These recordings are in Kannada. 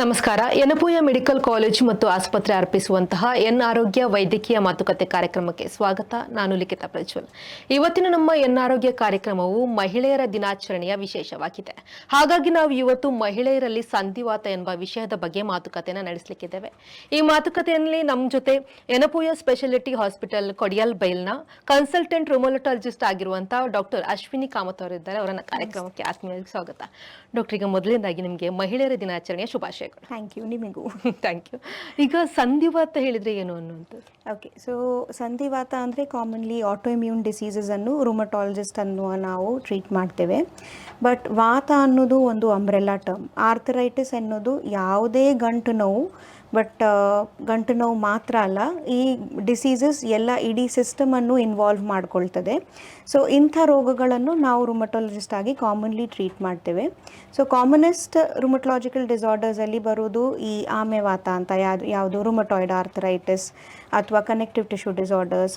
ನಮಸ್ಕಾರ. ಯನಪುಯ ಮೆಡಿಕಲ್ ಕಾಲೇಜು ಮತ್ತು ಆಸ್ಪತ್ರೆ ಅರ್ಪಿಸುವಂತಹ ಎನ್ ಆರೋಗ್ಯ ವೈದ್ಯಕೀಯ ಮಾತುಕತೆ ಕಾರ್ಯಕ್ರಮಕ್ಕೆ ಸ್ವಾಗತ. ನಾನು ಲಿಖಿತ ಪ್ರಜ್ವಲ್. ಇವತ್ತಿನ ನಮ್ಮ ಎನ್ ಆರೋಗ್ಯ ಕಾರ್ಯಕ್ರಮವು ಮಹಿಳೆಯರ ದಿನಾಚರಣೆಯ ವಿಶೇಷವಾಗಿದೆ. ಹಾಗಾಗಿ ನಾವು ಇವತ್ತು ಮಹಿಳೆಯರಲ್ಲಿ ಸಂಧಿವಾತ ಎಂಬ ವಿಷಯದ ಬಗ್ಗೆ ಮಾತುಕತೆಯನ್ನು ನಡೆಸಲಿಕ್ಕಿದ್ದೇವೆ. ಈ ಮಾತುಕತೆಯಲ್ಲಿ ನಮ್ಮ ಜೊತೆ ಯನಪುಯ ಸ್ಪೆಷಾಲಿಟಿ ಹಾಸ್ಪಿಟಲ್ ಕೊಡಿಯಲ್ ಬೈಲ್ನ ಕನ್ಸಲ್ಟೆಂಟ್ ರುಮೋಲಟಾಲಜಿಸ್ಟ್ ಆಗಿರುವಂತಹ ಡಾಕ್ಟರ್ ಅಶ್ವಿನಿ ಕಾಮತ್ ಅವರಿದ್ದಾರೆ. ಅವರನ್ನ ಕಾರ್ಯಕ್ರಮಕ್ಕೆ ಆತ್ಮೀಯವಾಗಿ ಸ್ವಾಗತ. ಡಾಕ್ಟರ್ ಈಗ ಮೊದಲನೇದಾಗಿ ನಿಮಗೆ ಮಹಿಳೆಯರ ದಿನಾಚರಣೆಯ ಥ್ಯಾಂಕ್ ಯು ನಿಮಗೂ. ಥ್ಯಾಂಕ್ ಯು ಈಗ ಸಂಧಿವಾತ ಹೇಳಿದ್ರೆ ಏನು ಅನ್ನುವಂಥದ್ದು? ಓಕೆ ಸೊ ಸಂಧಿವಾತ ಅಂದರೆ ಕಾಮನ್ಲಿ ಆಟೋಇಮ್ಯೂನ್ ಡಿಸೀಸಸನ್ನು ರುಮಟಾಲಜಿಸ್ಟ್ ಅನ್ನುವ ನಾವು ಟ್ರೀಟ್ ಮಾಡ್ತೇವೆ. ಬಟ್ ವಾತ ಅನ್ನೋದು ಒಂದು ಅಂಬ್ರೆಲ್ಲಾ ಟರ್ಮ್ ಆರ್ಥರೈಟಿಸ್ ಅನ್ನೋದು ಯಾವುದೇ ಗಂಟು ನೋವು ಬಟ್ ಗಂಟು ನೋವು ಮಾತ್ರ ಅಲ್ಲ, ಈ ಡಿಸೀಸಸ್ ಎಲ್ಲ ಇಡೀ ಸಿಸ್ಟಮನ್ನು ಇನ್ವಾಲ್ವ್ ಮಾಡ್ಕೊಳ್ತದೆ. ಸೊ ಇಂಥ ರೋಗಗಳನ್ನು ನಾವು ರುಮಟೊಲಜಿಸ್ಟ್ ಆಗಿ ಕಾಮನ್ಲಿ ಟ್ರೀಟ್ ಮಾಡ್ತೇವೆ. ಸೊ ಕಾಮನೆಸ್ಟ್ ರುಮಟಲಾಜಿಕಲ್ ಡಿಸಾರ್ಡರ್ಸಲ್ಲಿ ಬರೋದು ಈ ಆಮೆ ವಾತ ಅಂತ ಯಾವ ಯಾವುದು ರುಮಟಾಯ್ಡ್ ಆರ್ಥರೈಟಿಸ್ ಅಥವಾ ಕನೆಕ್ಟಿವ್ ಟಿಶ್ಯೂ ಡಿಸಾರ್ಡರ್ಸ್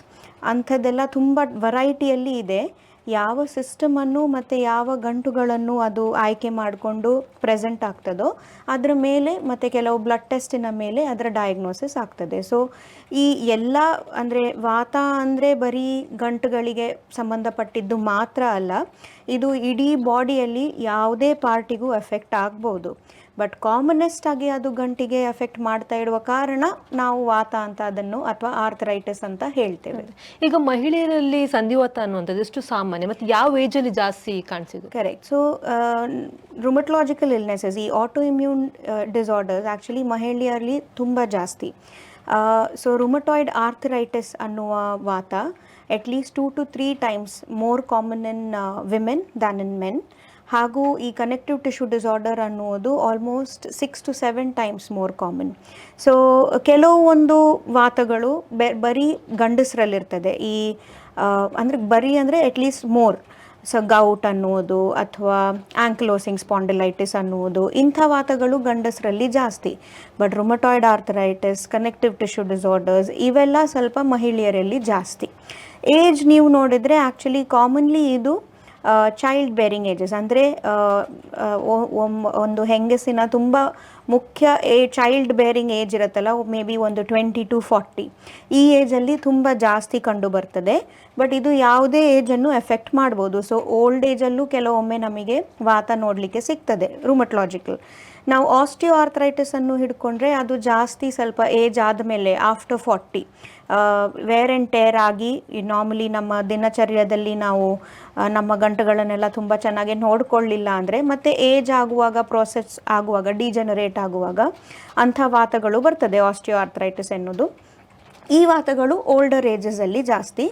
ಅಂಥದ್ದೆಲ್ಲ ತುಂಬ ವೆರೈಟಿಯಲ್ಲಿ ಇದೆ. ಯಾವ ಸಿಸ್ಟಮನ್ನು ಮತ್ತು ಯಾವ ಗಂಟುಗಳನ್ನು ಅದು ಆಯ್ಕೆ ಮಾಡಿಕೊಂಡು ಪ್ರೆಸೆಂಟ್ ಆಗ್ತದೋ ಅದರ ಮೇಲೆ ಮತ್ತು ಕೆಲವು ಬ್ಲಡ್ ಟೆಸ್ಟಿನ ಮೇಲೆ ಅದರ ಡಯಾಗ್ನೋಸಿಸ್ ಆಗ್ತದೆ. ಸೊ ಈ ಎಲ್ಲ ಅಂದರೆ ವಾತ ಅಂದರೆ ಬರೀ ಗಂಟುಗಳಿಗೆ ಸಂಬಂಧಪಟ್ಟಿದ್ದು ಮಾತ್ರ ಅಲ್ಲ, ಇದು ಇಡೀ ಬಾಡಿಯಲ್ಲಿ ಯಾವುದೇ ಪಾರ್ಟಿಗೂ ಎಫೆಕ್ಟ್ ಆಗ್ಬೋದು. ಬಟ್ ಕಾಮನೆಸ್ಟ್ ಆಗಿ ಅದು ಗಂಟಿಗೆ ಎಫೆಕ್ಟ್ ಮಾಡ್ತಾ ಇಡುವ ಕಾರಣ ನಾವು ವಾತ ಅಂತ ಅದನ್ನು ಅಥವಾ ಆರ್ಥರೈಟಿಸ್ ಅಂತ ಹೇಳ್ತೇವೆ. ಈಗ ಮಹಿಳೆಯರಲ್ಲಿ ಸಂಧಿವಾತ ಅನ್ನುವಂಥದ್ದು ಎಷ್ಟು ಸಾಮಾನ್ಯ? ಮತ್ತೆ ಯಾವ ಏಜ್ ಅಲ್ಲಿ ಜಾಸ್ತಿ ಕಾಣಿಸಿದೆ ಕರೆಕ್ಟ್ ಸೊ ರುಮಟಲಾಜಿಕಲ್ ಇಲ್ನೆಸಸ್ ಈ ಆಟೋ ಇಮ್ಯೂನ್ ಡಿಸಾರ್ಡರ್ಸ್ ಆ್ಯಕ್ಚುಲಿ ಮಹಿಳೆಯರಲ್ಲಿ ತುಂಬ ಜಾಸ್ತಿ. ಸೊ ರುಮಟಾಯ್ಡ್ ಆರ್ಥರೈಟಿಸ್ ಅನ್ನುವ ವಾತ at least two to three times more common in women than in men ಹಾಗೂ ಈ ಕನೆಕ್ಟಿವ್ ಟಿಶ್ಯೂ ಡಿಸಾರ್ಡರ್ ಅನ್ನುವುದು almost six to seven times more common so ಕೆಲವೊಂದು ವಾತಗಳು ಬೆ, ಬರೀ ಗಂಡಸರಲ್ಲಿರ್ತದೆ. ಈ ಅಂದರೆ ಬರೀ ಅಂದರೆ ಅಟ್ಲೀಸ್ಟ್ ಮೋರ್ ಸೊ ಗೌಟ್ ಅನ್ನುವುದು ಅಥವಾ ಆಂಕ್ಲೋಸಿಂಗ್ ಸ್ಪಾಂಡಿಲೈಟಿಸ್ ಅನ್ನುವುದು ಇಂಥ ವಾತಗಳು ಗಂಡಸರಲ್ಲಿ ಜಾಸ್ತಿ. But rheumatoid arthritis connective tissue disorders ಇವೆಲ್ಲ ಸ್ವಲ್ಪ ಮಹಿಳೆಯರಲ್ಲಿ ಜಾಸ್ತಿ. ಏಜ್ ನೀವು ನೋಡಿದರೆ ಆ್ಯಕ್ಚುಲಿ ಕಾಮನ್ಲಿ ಇದು ಚೈಲ್ಡ್ ಬೇರಿಂಗ್ ಏಜಸ್ ಅಂದರೆ ಒಂದು ಹೆಂಗಸಿನ ತುಂಬ ಮುಖ್ಯ ಏ ಚೈಲ್ಡ್ ಬೇರಿಂಗ್ ಏಜ್ ಇರುತ್ತಲ್ಲ ಮೇ ಬಿ ಒಂದು ಟ್ವೆಂಟಿ ಟು ಫಾರ್ಟಿ ಈ ಏಜಲ್ಲಿ ತುಂಬ ಜಾಸ್ತಿ ಕಂಡು ಬರ್ತದೆ. ಬಟ್ ಇದು ಯಾವುದೇ ಏಜನ್ನು ಎಫೆಕ್ಟ್ ಮಾಡ್ಬೋದು. ಸೊ ಓಲ್ಡ್ ಏಜಲ್ಲೂ ಕೆಲವೊಮ್ಮೆ ನಮಗೆ ವಾತ ನೋಡಲಿಕ್ಕೆ ಸಿಗ್ತದೆ ರುಮಟಲಾಜಿಕಲ್ ನಾವು ಆಸ್ಟಿಯೋ ಆರ್ಥರೈಟಿಸ್ ಅನ್ನು ಹಿಡ್ಕೊಂಡ್ರೆ ಅದು ಜಾಸ್ತಿ ಸ್ವಲ್ಪ ಏಜ್ ಆದಮೇಲೆ after forty wear and tear ಆಗಿ ನಾರ್ಮಲಿ ನಮ್ಮ ದಿನಚರ್ಯದಲ್ಲಿ ನಾವು ನಮ್ಮ ಗಂಟುಗಳನ್ನೆಲ್ಲ ತುಂಬ ಚೆನ್ನಾಗಿ ನೋಡ್ಕೊಳ್ಳಿಲ್ಲ ಅಂದರೆ ಮತ್ತು ಏಜ್ ಆಗುವಾಗ ಪ್ರೋಸೆಸ್ ಆಗುವಾಗ ಡಿಜನರೇಟ್ ಆಗುವಾಗ ಅಂಥ ವಾತಗಳು ಬರ್ತದೆ ಆಸ್ಟಿಯೋ ಆರ್ಥರೈಟಿಸ್ ಎನ್ನುವುದು. ಈ ವಾತಗಳು ಓಲ್ಡರ್ ಏಜಸಲ್ಲಿ ಜಾಸ್ತಿ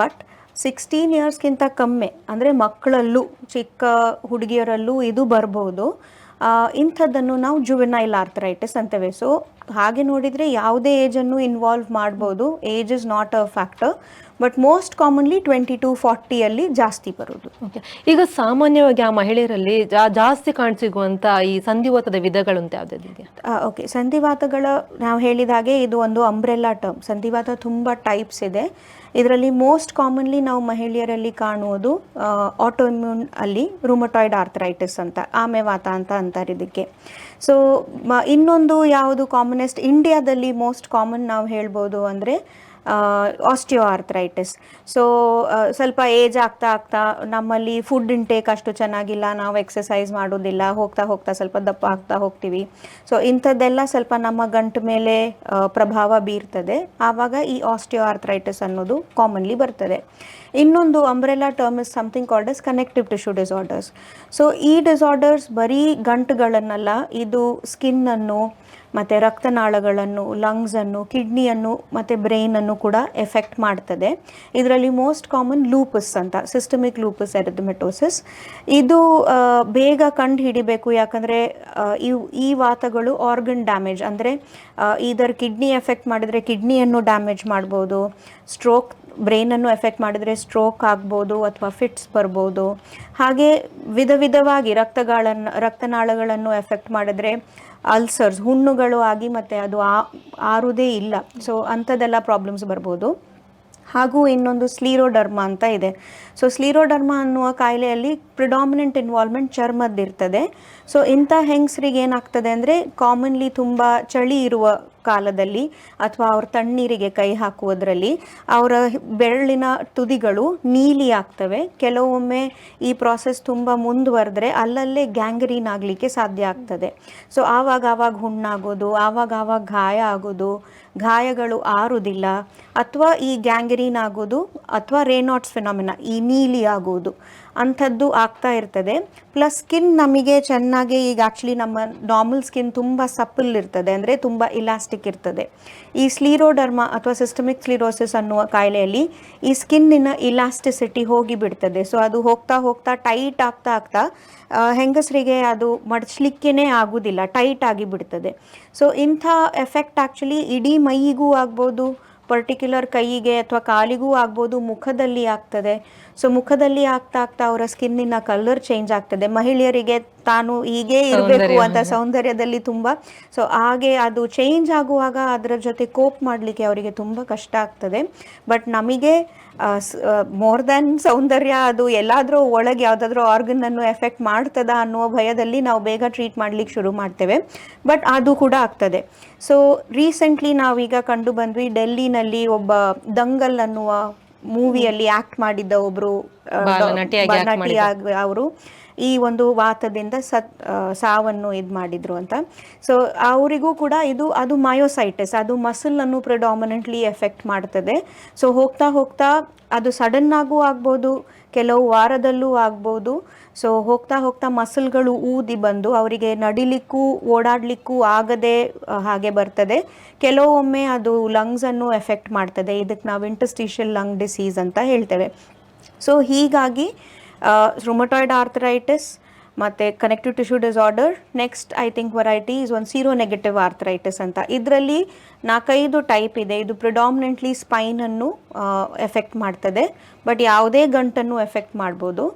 ಬಟ್ ಸಿಕ್ಸ್ಟೀನ್ ಇಯರ್ಸ್ಗಿಂತ ಕಮ್ಮಿ, ಅಂದರೆ ಮಕ್ಕಳಲ್ಲೂ, ಚಿಕ್ಕ ಹುಡುಗಿಯರಲ್ಲೂ ಇದು ಬರ್ಬೋದು. ಇಂಥದ್ದನ್ನು ನಾವು ಜುವೆನೈಲ್ ಆರ್ಥರೈಟಿಸ್ ಅಂತೇವೆ. ಸೊ ಹಾಗೆ ನೋಡಿದರೆ ಯಾವುದೇ ಏಜನ್ನು ಇನ್ವಾಲ್ವ್ ಮಾಡ್ಬೋದು. Age is not a factor but most commonly twenty to ಫಾರ್ಟಿಯಲ್ಲಿ ಜಾಸ್ತಿ ಬರೋದು. ಓಕೆ ಈಗ ಸಾಮಾನ್ಯವಾಗಿ ಆ ಮಹಿಳೆಯರಲ್ಲಿ ಜಾಸ್ತಿ ಕಾಣಸಿಗುವಂಥ ಈ ಸಂಧಿವಾತದ ವಿಧಗಳು ಅಂತ ಯಾವುದಿದೆ ಓಕೆ ಸಂಧಿವಾತಗಳ ನಾವು ಹೇಳಿದ ಹಾಗೆ ಇದು ಒಂದು ಅಂಬ್ರೆಲ್ಲಾ ಟರ್ಮ್ ಸಂಧಿವಾತ ತುಂಬ ಟೈಪ್ಸ್ ಇದೆ. ಇದರಲ್ಲಿ ಮೋಸ್ಟ್ ಕಾಮನ್ಲಿ ನಾವು ಮಹಿಳೆಯರಲ್ಲಿ ಕಾಣುವುದು ಆಟೋಇಮ್ಯೂನ್ ಅಲ್ಲಿ ರುಮಟಾಯ್ಡ್ ಆರ್ಥರೈಟಿಸ್ ಅಂತ ಆಮೆವಾತ ಅಂತ ಅಂತಾರೆ ಇದಕ್ಕೆ. ಸೊ ಇನ್ನೊಂದು ಯಾವುದು ಕಾಮನೆಸ್ಟ್ ಇಂಡಿಯಾದಲ್ಲಿ ಮೋಸ್ಟ್ ಕಾಮನ್ ನಾವು ಹೇಳ್ಬೋದು ಅಂದರೆ ಆಸ್ಟಿಯೋ ಆರ್ಥರೈಟಿಸ್ ಸೊ ಸ್ವಲ್ಪ ಏಜ್ ಆಗ್ತಾ ಆಗ್ತಾ ನಮ್ಮಲ್ಲಿ ಫುಡ್ ಇಂಟೇಕ್ ಅಷ್ಟು ಚೆನ್ನಾಗಿಲ್ಲ, ನಾವು ಎಕ್ಸಸೈಸ್ ಮಾಡೋದಿಲ್ಲ, ಹೋಗ್ತಾ ಹೋಗ್ತಾ ಸ್ವಲ್ಪ ದಪ್ಪ ಆಗ್ತಾ ಹೋಗ್ತೀವಿ. ಸೊ ಇಂಥದ್ದೆಲ್ಲ ಸ್ವಲ್ಪ ನಮ್ಮ ಗಂಟು ಮೇಲೆ ಪ್ರಭಾವ ಬೀರ್ತದೆ. ಆವಾಗ ಈ ಆಸ್ಟಿಯೋ ಆರ್ಥ್ರೈಟಿಸ್ ಅನ್ನೋದು ಕಾಮನ್ಲಿ ಬರ್ತದೆ. ಇನ್ನೊಂದು umbrella term is something called is connective tissue disorders so ಈ ಡಿಸಾರ್ಡರ್ಸ್ ಬರೀ ಗಂಟುಗಳನ್ನಲ್ಲ, ಇದು ಸ್ಕಿನ್ನನ್ನು ಮತ್ತು ರಕ್ತನಾಳಗಳನ್ನು, ಲಂಗ್ಸನ್ನು, ಕಿಡ್ನಿಯನ್ನು, ಮತ್ತು ಬ್ರೈನನ್ನು ಕೂಡ ಎಫೆಕ್ಟ್ ಮಾಡ್ತದೆ. ಇದರಲ್ಲಿ ಮೋಸ್ಟ್ ಕಾಮನ್ ಲೂಪಸ್ ಅಂತ, ಸಿಸ್ಟಮಿಕ್ ಲೂಪಸ್ ಎರಿಥಮೆಟೋಸಿಸ್ ಇದು ಬೇಗ ಕಂಡು ಹಿಡಿಬೇಕು, ಯಾಕಂದರೆ ಇವು, ಈ ವಾತಗಳು ಆರ್ಗನ್ ಡ್ಯಾಮೇಜ್ ಅಂದರೆ ಇದರ ಕಿಡ್ನಿ ಎಫೆಕ್ಟ್ ಮಾಡಿದರೆ ಕಿಡ್ನಿಯನ್ನು ಡ್ಯಾಮೇಜ್ ಮಾಡ್ಬೋದು ಸ್ಟ್ರೋಕ್ ಬ್ರೈನನ್ನು ಎಫೆಕ್ಟ್ ಮಾಡಿದರೆ ಸ್ಟ್ರೋಕ್ ಆಗ್ಬೋದು, ಅಥವಾ ಫಿಟ್ಸ್ ಬರ್ಬೋದು. ಹಾಗೆ ವಿಧ ವಿಧವಾಗಿ ರಕ್ತಗಳನ್ನು, ರಕ್ತನಾಳಗಳನ್ನು ಎಫೆಕ್ಟ್ ಮಾಡಿದ್ರೆ ಅಲ್ಸರ್ಸ್ ಹುಣ್ಣುಗಳು ಆಗಿ ಮತ್ತು ಅದು ಆರುವುದೇ ಇಲ್ಲ. ಸೊ ಅಂಥದ್ದೆಲ್ಲ ಪ್ರಾಬ್ಲಮ್ಸ್ ಬರ್ಬೋದು. ಹಾಗೂ ಇನ್ನೊಂದು ಸ್ಲೀರೋಡರ್ಮ ಅಂತ ಇದೆ. ಸೊ ಸ್ಲೀರೋಡರ್ಮ ಅನ್ನುವ ಕಾಯಿಲೆಯಲ್ಲಿ ಪ್ರಿಡಾಮಿನೆಂಟ್ ಇನ್ವಾಲ್ವ್ಮೆಂಟ್ ಚರ್ಮದ್ದಿರ್ತದೆ. ಸೊ ಇಂಥ ಹೆಂಗ್ಸರಿಗೆ ಏನಾಗ್ತದೆ ಅಂದರೆ ಕಾಮನ್ಲಿ ತುಂಬ ಚಳಿ ಇರುವ ಕಾಲದಲ್ಲಿ ಅಥವಾ ಅವ್ರ ತಣ್ಣೀರಿಗೆ ಕೈ ಹಾಕುವುದರಲ್ಲಿ ಅವರ ಬೆರಳಿನ ತುದಿಗಳು ನೀಲಿ ಆಗ್ತವೆ. ಕೆಲವೊಮ್ಮೆ ಈ ಪ್ರಾಸೆಸ್ ತುಂಬ ಮುಂದುವರೆದ್ರೆ ಅಲ್ಲಲ್ಲೇ ಗ್ಯಾಂಗ್ರೀನ್ ಆಗಲಿಕ್ಕೆ ಸಾಧ್ಯ ಆಗ್ತದೆ. ಸೊ ಆವಾಗ ಆವಾಗ ಹುಣ್ಣಾಗೋದು ಆವಾಗ ಆವಾಗ ಗಾಯ ಆಗೋದು ಗಾಯಗಳು ಆರುವುದಿಲ್ಲ ಅಥವಾ ಈ ಗ್ಯಾಂಗ್ರೀನ್ ಆಗೋದು ಅಥವಾ ರೇನಾಟ್ಸ್ ಫಿನಾಮಿನ, ಈ ನೀಲಿ ಆಗೋದು ಅಂಥದ್ದು ಆಗ್ತಾ ಇರ್ತದೆ. ಪ್ಲಸ್ ಸ್ಕಿನ್ ನಮಗೆ ಚೆನ್ನಾಗಿ ಈಗ ಆ್ಯಕ್ಚುಲಿ ನಮ್ಮ ನಾರ್ಮಲ್ ಸ್ಕಿನ್ ತುಂಬ ಸಪ್ಪಲ್ ಇರ್ತದೆ, ಅಂದರೆ ತುಂಬ ಇಲಾಸ್ಟಿಕ್ ಇರ್ತದೆ. ಈ ಸ್ಲೀರೋಡರ್ಮ ಅಥವಾ ಸಿಸ್ಟಮಿಕ್ ಸ್ಲೀರೋಸಿಸ್ ಅನ್ನುವ ಕಾಯಿಲೆಯಲ್ಲಿ ಈ ಸ್ಕಿನ್ನಿನ ಇಲಾಸ್ಟಿಸಿಟಿ ಹೋಗಿ ಬಿಡ್ತದೆ. ಸೊ ಅದು ಹೋಗ್ತಾ ಹೋಗ್ತಾ ಟೈಟ್ ಆಗ್ತಾ ಆಗ್ತಾ ಹೆಂಗಸರಿಗೆ ಅದು ಮಡಚಲಿಕ್ಕೇ ಆಗೋದಿಲ್ಲ ಟೈಟ್ ಆಗಿ ಬಿಡ್ತದೆ. ಸೊ ಇಂಥ ಎಫೆಕ್ಟ್ ಆ್ಯಕ್ಚುಲಿ ಇಡೀ ಮೈಗೂ ಆಗ್ಬೋದು ಪರ್ಟಿಕ್ಯುಲರ್ ಕೈಗೆ ಅಥವಾ ಕಾಲಿಗೂ ಆಗ್ಬೋದು ಮುಖದಲ್ಲಿ ಆಗ್ತದೆ. ಸೊ ಮುಖದಲ್ಲಿ ಆಗ್ತಾ ಆಗ್ತಾ ಅವರ ಸ್ಕಿನ್ನಿನ ಕಲರ್ ಚೇಂಜ್ ಆಗ್ತದೆ. ಮಹಿಳೆಯರಿಗೆ ತಾನು ಹೀಗೆ ಇರಬೇಕು ಅಂತ ಸೌಂದರ್ಯದಲ್ಲಿ ತುಂಬ. ಸೊ ಹಾಗೆ ಅದು ಚೇಂಜ್ ಆಗುವಾಗ ಅದರ ಜೊತೆ ಕೋಪ್ ಮಾಡಲಿಕ್ಕೆ ಅವರಿಗೆ ತುಂಬ ಕಷ್ಟ ಆಗ್ತದೆ. ಬಟ್ ನಮಗೆ ಮೋರ್ ದ್ಯಾನ್ ಸೌಂದರ್ಯ ಅದು ಎಲ್ಲಾದರೂ ಒಳಗೆ ಯಾವುದಾದ್ರೂ ಆರ್ಗನನ್ನು ಎಫೆಕ್ಟ್ ಮಾಡ್ತದ ಅನ್ನೋ ಭಯದಲ್ಲಿ ನಾವು ಬೇಗ ಟ್ರೀಟ್ ಮಾಡ್ಲಿಕ್ಕೆ ಶುರು ಮಾಡ್ತೇವೆ. ಬಟ್ ಅದು ಕೂಡ ಆಗ್ತದೆ. ಸೊ ರೀಸೆಂಟ್ಲಿ ನಾವೀಗ ಕಂಡು ಬಂದ್ವಿ ಡೆಲ್ಲಿನಲ್ಲಿ ಒಬ್ಬ ದಂಗಲ್ ಅನ್ನುವ ಮೂವಿಯಲ್ಲಿ ಆಕ್ಟ್ ಮಾಡಿದ್ದ ಒಬ್ರು ನಟಿಯಾಗಿ ಅವರು. ಈ ಒಂದು ವಾತದಿಂದ ಸತ್ ಸಾವನ್ನು ಇದು ಮಾಡಿದ್ರು ಅಂತ. ಸೊ ಅವರಿಗೂ ಕೂಡ ಇದು, ಅದು ಮಯೋಸೈಟಿಸ್ ಅದು ಮಸಲ್ ಅನ್ನು ಪ್ರಿಡಾಮಿನೆಂಟ್ಲಿ ಎಫೆಕ್ಟ್ ಮಾಡ್ತದೆ. ಸೊ ಹೋಗ್ತಾ ಹೋಗ್ತಾ ಅದು ಸಡನ್ ಆಗೂ ಆಗ್ಬೋದು, ಕೆಲವು ವಾರದಲ್ಲೂ ಆಗ್ಬೋದು. ಸೊ ಹೋಗ್ತಾ ಹೋಗ್ತಾ ಮಸಲ್ಗಳು ಊದಿ ಬಂದು ಅವರಿಗೆ ನಡಿಲಿಕ್ಕೂ ಓಡಾಡಲಿಕ್ಕೂ ಆಗದೆ ಹಾಗೆ ಬರ್ತದೆ. ಕೆಲವೊಮ್ಮೆ ಅದು ಲಂಗ್ಸನ್ನು ಎಫೆಕ್ಟ್ ಮಾಡ್ತದೆ. ಇದಕ್ಕೆ ನಾವು ಇಂಟಸ್ಟಿಷಿಯಲ್ ಲಂಗ್ ಡಿಸೀಸ್ ಅಂತ ಹೇಳ್ತೇವೆ. ಸೊ ಹೀಗಾಗಿ ರುಮಟಾಯ್ಡ್ ಆರ್ಥರೈಟಿಸ್ ಮತ್ತು connective tissue disorder next I think variety is ಒಂದು ಸೀರೋ ನೆಗೆಟಿವ್ ಆರ್ಥರೈಟಿಸ್ ಅಂತ. ಇದರಲ್ಲಿ ನಾಲ್ಕೈದು ಟೈಪ್ ಇದೆ. ಇದು ಪ್ರಿಡಾಮಿನೆಂಟ್ಲಿ ಸ್ಪೈನನ್ನು ಎಫೆಕ್ಟ್ ಮಾಡ್ತದೆ. ಬಟ್ ಯಾವುದೇ ಗಂಟನ್ನು ಎಫೆಕ್ಟ್ ಮಾಡ್ಬೋದು.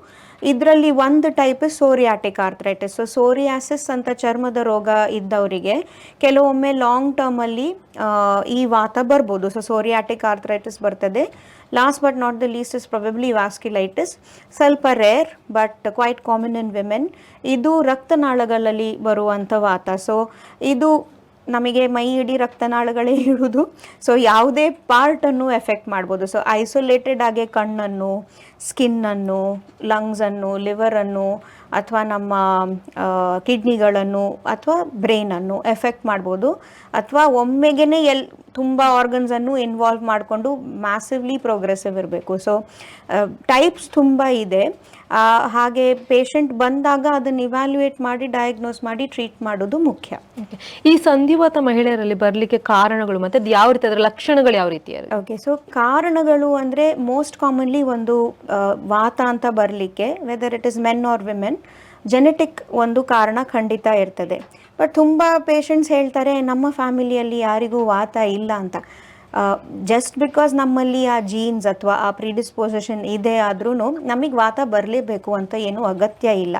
ಇದರಲ್ಲಿ ಒಂದು type psoriatic arthritis so psoriasis ಅಂತ ಚರ್ಮದ ರೋಗ ಇದ್ದವರಿಗೆ ಕೆಲವೊಮ್ಮೆ ಲಾಂಗ್ ಟರ್ಮಲ್ಲಿ ಈ ವಾತ ಬರ್ಬೋದು. ಸೊ ಸೋರಿಯಾಟಿಕ್ ಆರ್ಥರೈಟಿಸ್ ಬರ್ತದೆ. Last but not the least is probably vasculitis. ಸ್ವಲ್ಪ rare but quite common in women ಇದು ರಕ್ತನಾಳಗಳಲ್ಲಿ ಬರುವಂಥ ವಾತ. ಸೊ ಇದು ನಮಗೆ ಮೈ ಇಡೀ ರಕ್ತನಾಳಗಳೇ ಇರುವುದು. ಸೊ ಯಾವುದೇ ಪಾರ್ಟನ್ನು ಎಫೆಕ್ಟ್ ಮಾಡ್ಬೋದು. ಸೊ ಐಸೋಲೇಟೆಡ್ ಆಗಿ ಕಣ್ಣನ್ನು ಸ್ಕಿನ್ನನ್ನು ಲಂಗ್ಸನ್ನು ಲಿವರನ್ನು ಅಥವಾ ನಮ್ಮ ಕಿಡ್ನಿಗಳನ್ನು ಅಥವಾ ಬ್ರೈನನ್ನು ಎಫೆಕ್ಟ್ ಮಾಡ್ಬೋದು. ಅಥವಾ ಒಮ್ಮೆಗೆ ಎಲ್ ತುಂಬ ಆರ್ಗನ್ಸನ್ನು ಇನ್ವಾಲ್ವ್ ಮಾಡಿಕೊಂಡು ಮ್ಯಾಸಿವ್ಲಿ ಪ್ರೋಗ್ರೆಸಿವ್ ಇರಬೇಕು ಸೊ ಟೈಪ್ಸ್ ತುಂಬ ಇದೆ ಹಾಗೆ ಪೇಷಂಟ್ ಬಂದಾಗ ಅದನ್ನು ಇವ್ಯಾಲ್ಯೂಯೇಟ್ ಮಾಡಿ ಡಯಾಗ್ನೋಸ್ ಮಾಡಿ ಟ್ರೀಟ್ ಮಾಡೋದು ಮುಖ್ಯ. ಈ ಸಂಧಿವಾತ ಮಹಿಳೆಯರಲ್ಲಿ ಬರಲಿಕ್ಕೆ ಕಾರಣಗಳು ಮತ್ತೆ ಅದು ಯಾವ ರೀತಿ ಅದರ ಲಕ್ಷಣಗಳು ಯಾವ ರೀತಿ? ಓಕೆ ಸೊ ಕಾರಣಗಳು ಅಂದರೆ ಮೋಸ್ಟ್ ಕಾಮನ್ಲಿ ಒಂದು ವಾತ ಅಂತ ಬರಲಿಕ್ಕೆ whether it is men or women genetic ಒಂದು ಕಾರಣ ಖಂಡಿತ ಇರ್ತದೆ ಬಟ್ ತುಂಬ ಪೇಷಂಟ್ಸ್ ಹೇಳ್ತಾರೆ, ನಮ್ಮ ಫ್ಯಾಮಿಲಿಯಲ್ಲಿ ಯಾರಿಗೂ ವಾತ ಇಲ್ಲ ಅಂತ. ಜಸ್ಟ್ ಬಿಕಾಸ್ ನಮ್ಮಲ್ಲಿ ಆ ಜೀನ್ಸ್ ಅಥವಾ ಆ ಪ್ರಿಡಿಸ್ಪೋಸಿಷನ್ ಇದೆ ಆದ್ರೂ ನಮಗೆ ವಾತ ಬರಲೇಬೇಕು ಅಂತ ಏನೂ ಅಗತ್ಯ ಇಲ್ಲ.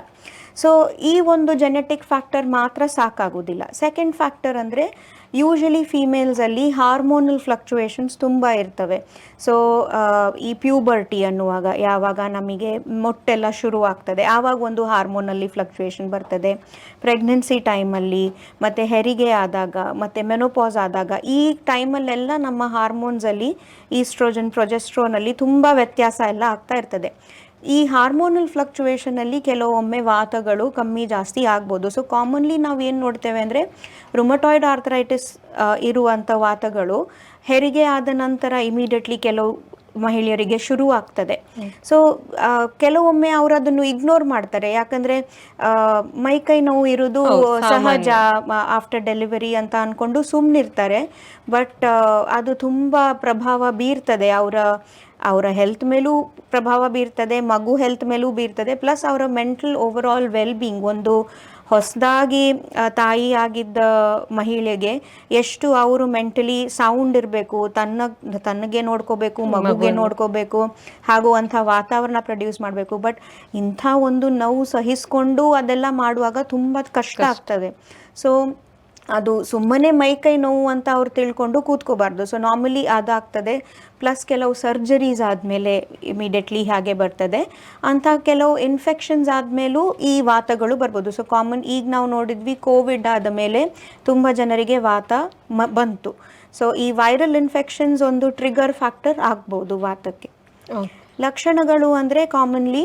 ಸೊ ಈ ಒಂದು ಜೆನೆಟಿಕ್ ಫ್ಯಾಕ್ಟರ್ ಮಾತ್ರ ಸಾಕಾಗೋದಿಲ್ಲ. ಸೆಕೆಂಡ್ ಫ್ಯಾಕ್ಟರ್ ಅಂದರೆ ಯೂಶಲಿ ಫೀಮೇಲ್ಸಲ್ಲಿ ಹಾರ್ಮೋನಲ್ ಫ್ಲಕ್ಚುಯೇಷನ್ಸ್ ತುಂಬ ಇರ್ತವೆ. ಸೊ ಈ ಪ್ಯೂಬರ್ಟಿ ಅನ್ನುವಾಗ ಯಾವಾಗ ನಮಗೆ ಮೊಟ್ಟೆಲ್ಲ ಶುರು ಆಗ್ತದೆ ಆವಾಗ ಒಂದು ಹಾರ್ಮೋನಲ್ಲಿ ಫ್ಲಕ್ಚುಯೇಷನ್ ಬರ್ತದೆ. ಪ್ರೆಗ್ನೆನ್ಸಿ ಟೈಮಲ್ಲಿ ಮತ್ತು ಹೆರಿಗೆ ಆದಾಗ, ಮತ್ತು ಮೆನೋಪಾಸ್ ಆದಾಗ, ಈ ಟೈಮಲ್ಲೆಲ್ಲ ನಮ್ಮ ಹಾರ್ಮೋನ್ಸಲ್ಲಿ ಈಸ್ಟ್ರೋಜನ್ ಪ್ರೊಜೆಸ್ಟ್ರೋನಲ್ಲಿ ತುಂಬ ವ್ಯತ್ಯಾಸ ಎಲ್ಲ ಆಗ್ತಾ ಇರ್ತದೆ. ಈ ಹಾರ್ಮೋನಲ್ ಫ್ಲಕ್ಚುಯೇಷನಲ್ಲಿ ಕೆಲವೊಮ್ಮೆ ವಾತಗಳು ಕಮ್ಮಿ ಜಾಸ್ತಿ ಆಗ್ಬೋದು. ಸೊ ಕಾಮನ್ಲಿ ನಾವು ಏನು ನೋಡ್ತೇವೆ ಅಂದರೆ ರುಮಟಾಯ್ಡ್ ಆರ್ಥರೈಟಿಸ್ ಇರುವಂಥ ವಾತಗಳು, ಹೆರಿಗೆ ಆದ ನಂತರ ಇಮಿಡಿಯೇಟ್ಲಿ ಕೆಲವು ಮಹಿಳೆಯರಿಗೆ ಶುರು ಆಗ್ತದೆ ಸೊ ಕೆಲವೊಮ್ಮೆ ಅವರು ಅದನ್ನು ಇಗ್ನೋರ್ ಮಾಡ್ತಾರೆ. ಯಾಕಂದರೆ ಮೈಕೈ ನೋವು ಇರೋದು ಸಹಜ ಆಫ್ಟರ್ ಡೆಲಿವರಿ ಅಂತ ಅನ್ಕೊಂಡು ಸುಮ್ಮನಿರ್ತಾರೆ ಬಟ್ ಅದು ತುಂಬಾ ಪ್ರಭಾವ ಬೀರ್ತದೆ. ಅವರ ಅವರ ಹೆಲ್ತ್ ಮೇಲೂ ಪ್ರಭಾವ ಬೀರ್ತದೆ ಮಗು ಹೆಲ್ತ್ ಮೇಲೂ ಬೀರ್ತದೆ. ಪ್ಲಸ್ ಅವರ mental overall well being ಒಂದು ಹೊಸದಾಗಿ ತಾಯಿ ಆಗಿದ್ದ ಮಹಿಳೆಗೆ ಎಷ್ಟು ಅವರು ಮೆಂಟಲಿ ಸೌಂಡ್ ಇರಬೇಕು ತನ್ನ ತನ್ನಗೆ ನೋಡ್ಕೋಬೇಕು ಮಗುಗೆ ನೋಡ್ಕೋಬೇಕು ಹಾಗೂ ಅಂಥ ವಾತಾವರಣ ಪ್ರೊಡ್ಯೂಸ್ ಮಾಡಬೇಕು. ಬಟ್ ಇಂಥ ಒಂದು ನೋವು ಸಹಿಸ್ಕೊಂಡು ಅದೆಲ್ಲ ಮಾಡುವಾಗ ತುಂಬ ಕಷ್ಟ ಆಗ್ತದೆ. ಸೊ ಅದು ಸುಮ್ಮನೆ ಮೈ ಕೈ ನೋವು ಅಂತ ಅವ್ರು ತಿಳ್ಕೊಂಡು ಕೂತ್ಕೋಬಾರ್ದು. ಸೊ ನಾರ್ಮಲಿ ಅದಾಗ್ತದೆ. ಪ್ಲಸ್ ಕೆಲವು ಸರ್ಜರೀಸ್ ಆದಮೇಲೆ ಇಮಿಡಿಯೇಟ್ಲಿ ಹಾಗೆ ಬರ್ತದೆ. ಅಂಥ ಕೆಲವು ಇನ್ಫೆಕ್ಷನ್ಸ್ ಆದಮೇಲೂ ಈ ವಾತಗಳು ಬರ್ಬೋದು. ಸೊ ಕಾಮನ್ ಈಗ ನಾವು ನೋಡಿದ್ವಿ ಕೋವಿಡ್ ಆದ ಮೇಲೆ ತುಂಬ ಜನರಿಗೆ ವಾತ ಮ ಬಂತು. ಸೊ ಈ ವೈರಲ್ ಇನ್ಫೆಕ್ಷನ್ಸ್ ಒಂದು ಟ್ರಿಗರ್ ಫ್ಯಾಕ್ಟರ್ ಆಗ್ಬೋದು ವಾತಕ್ಕೆ. ಲಕ್ಷಣಗಳು ಅಂದರೆ ಕಾಮನ್ಲಿ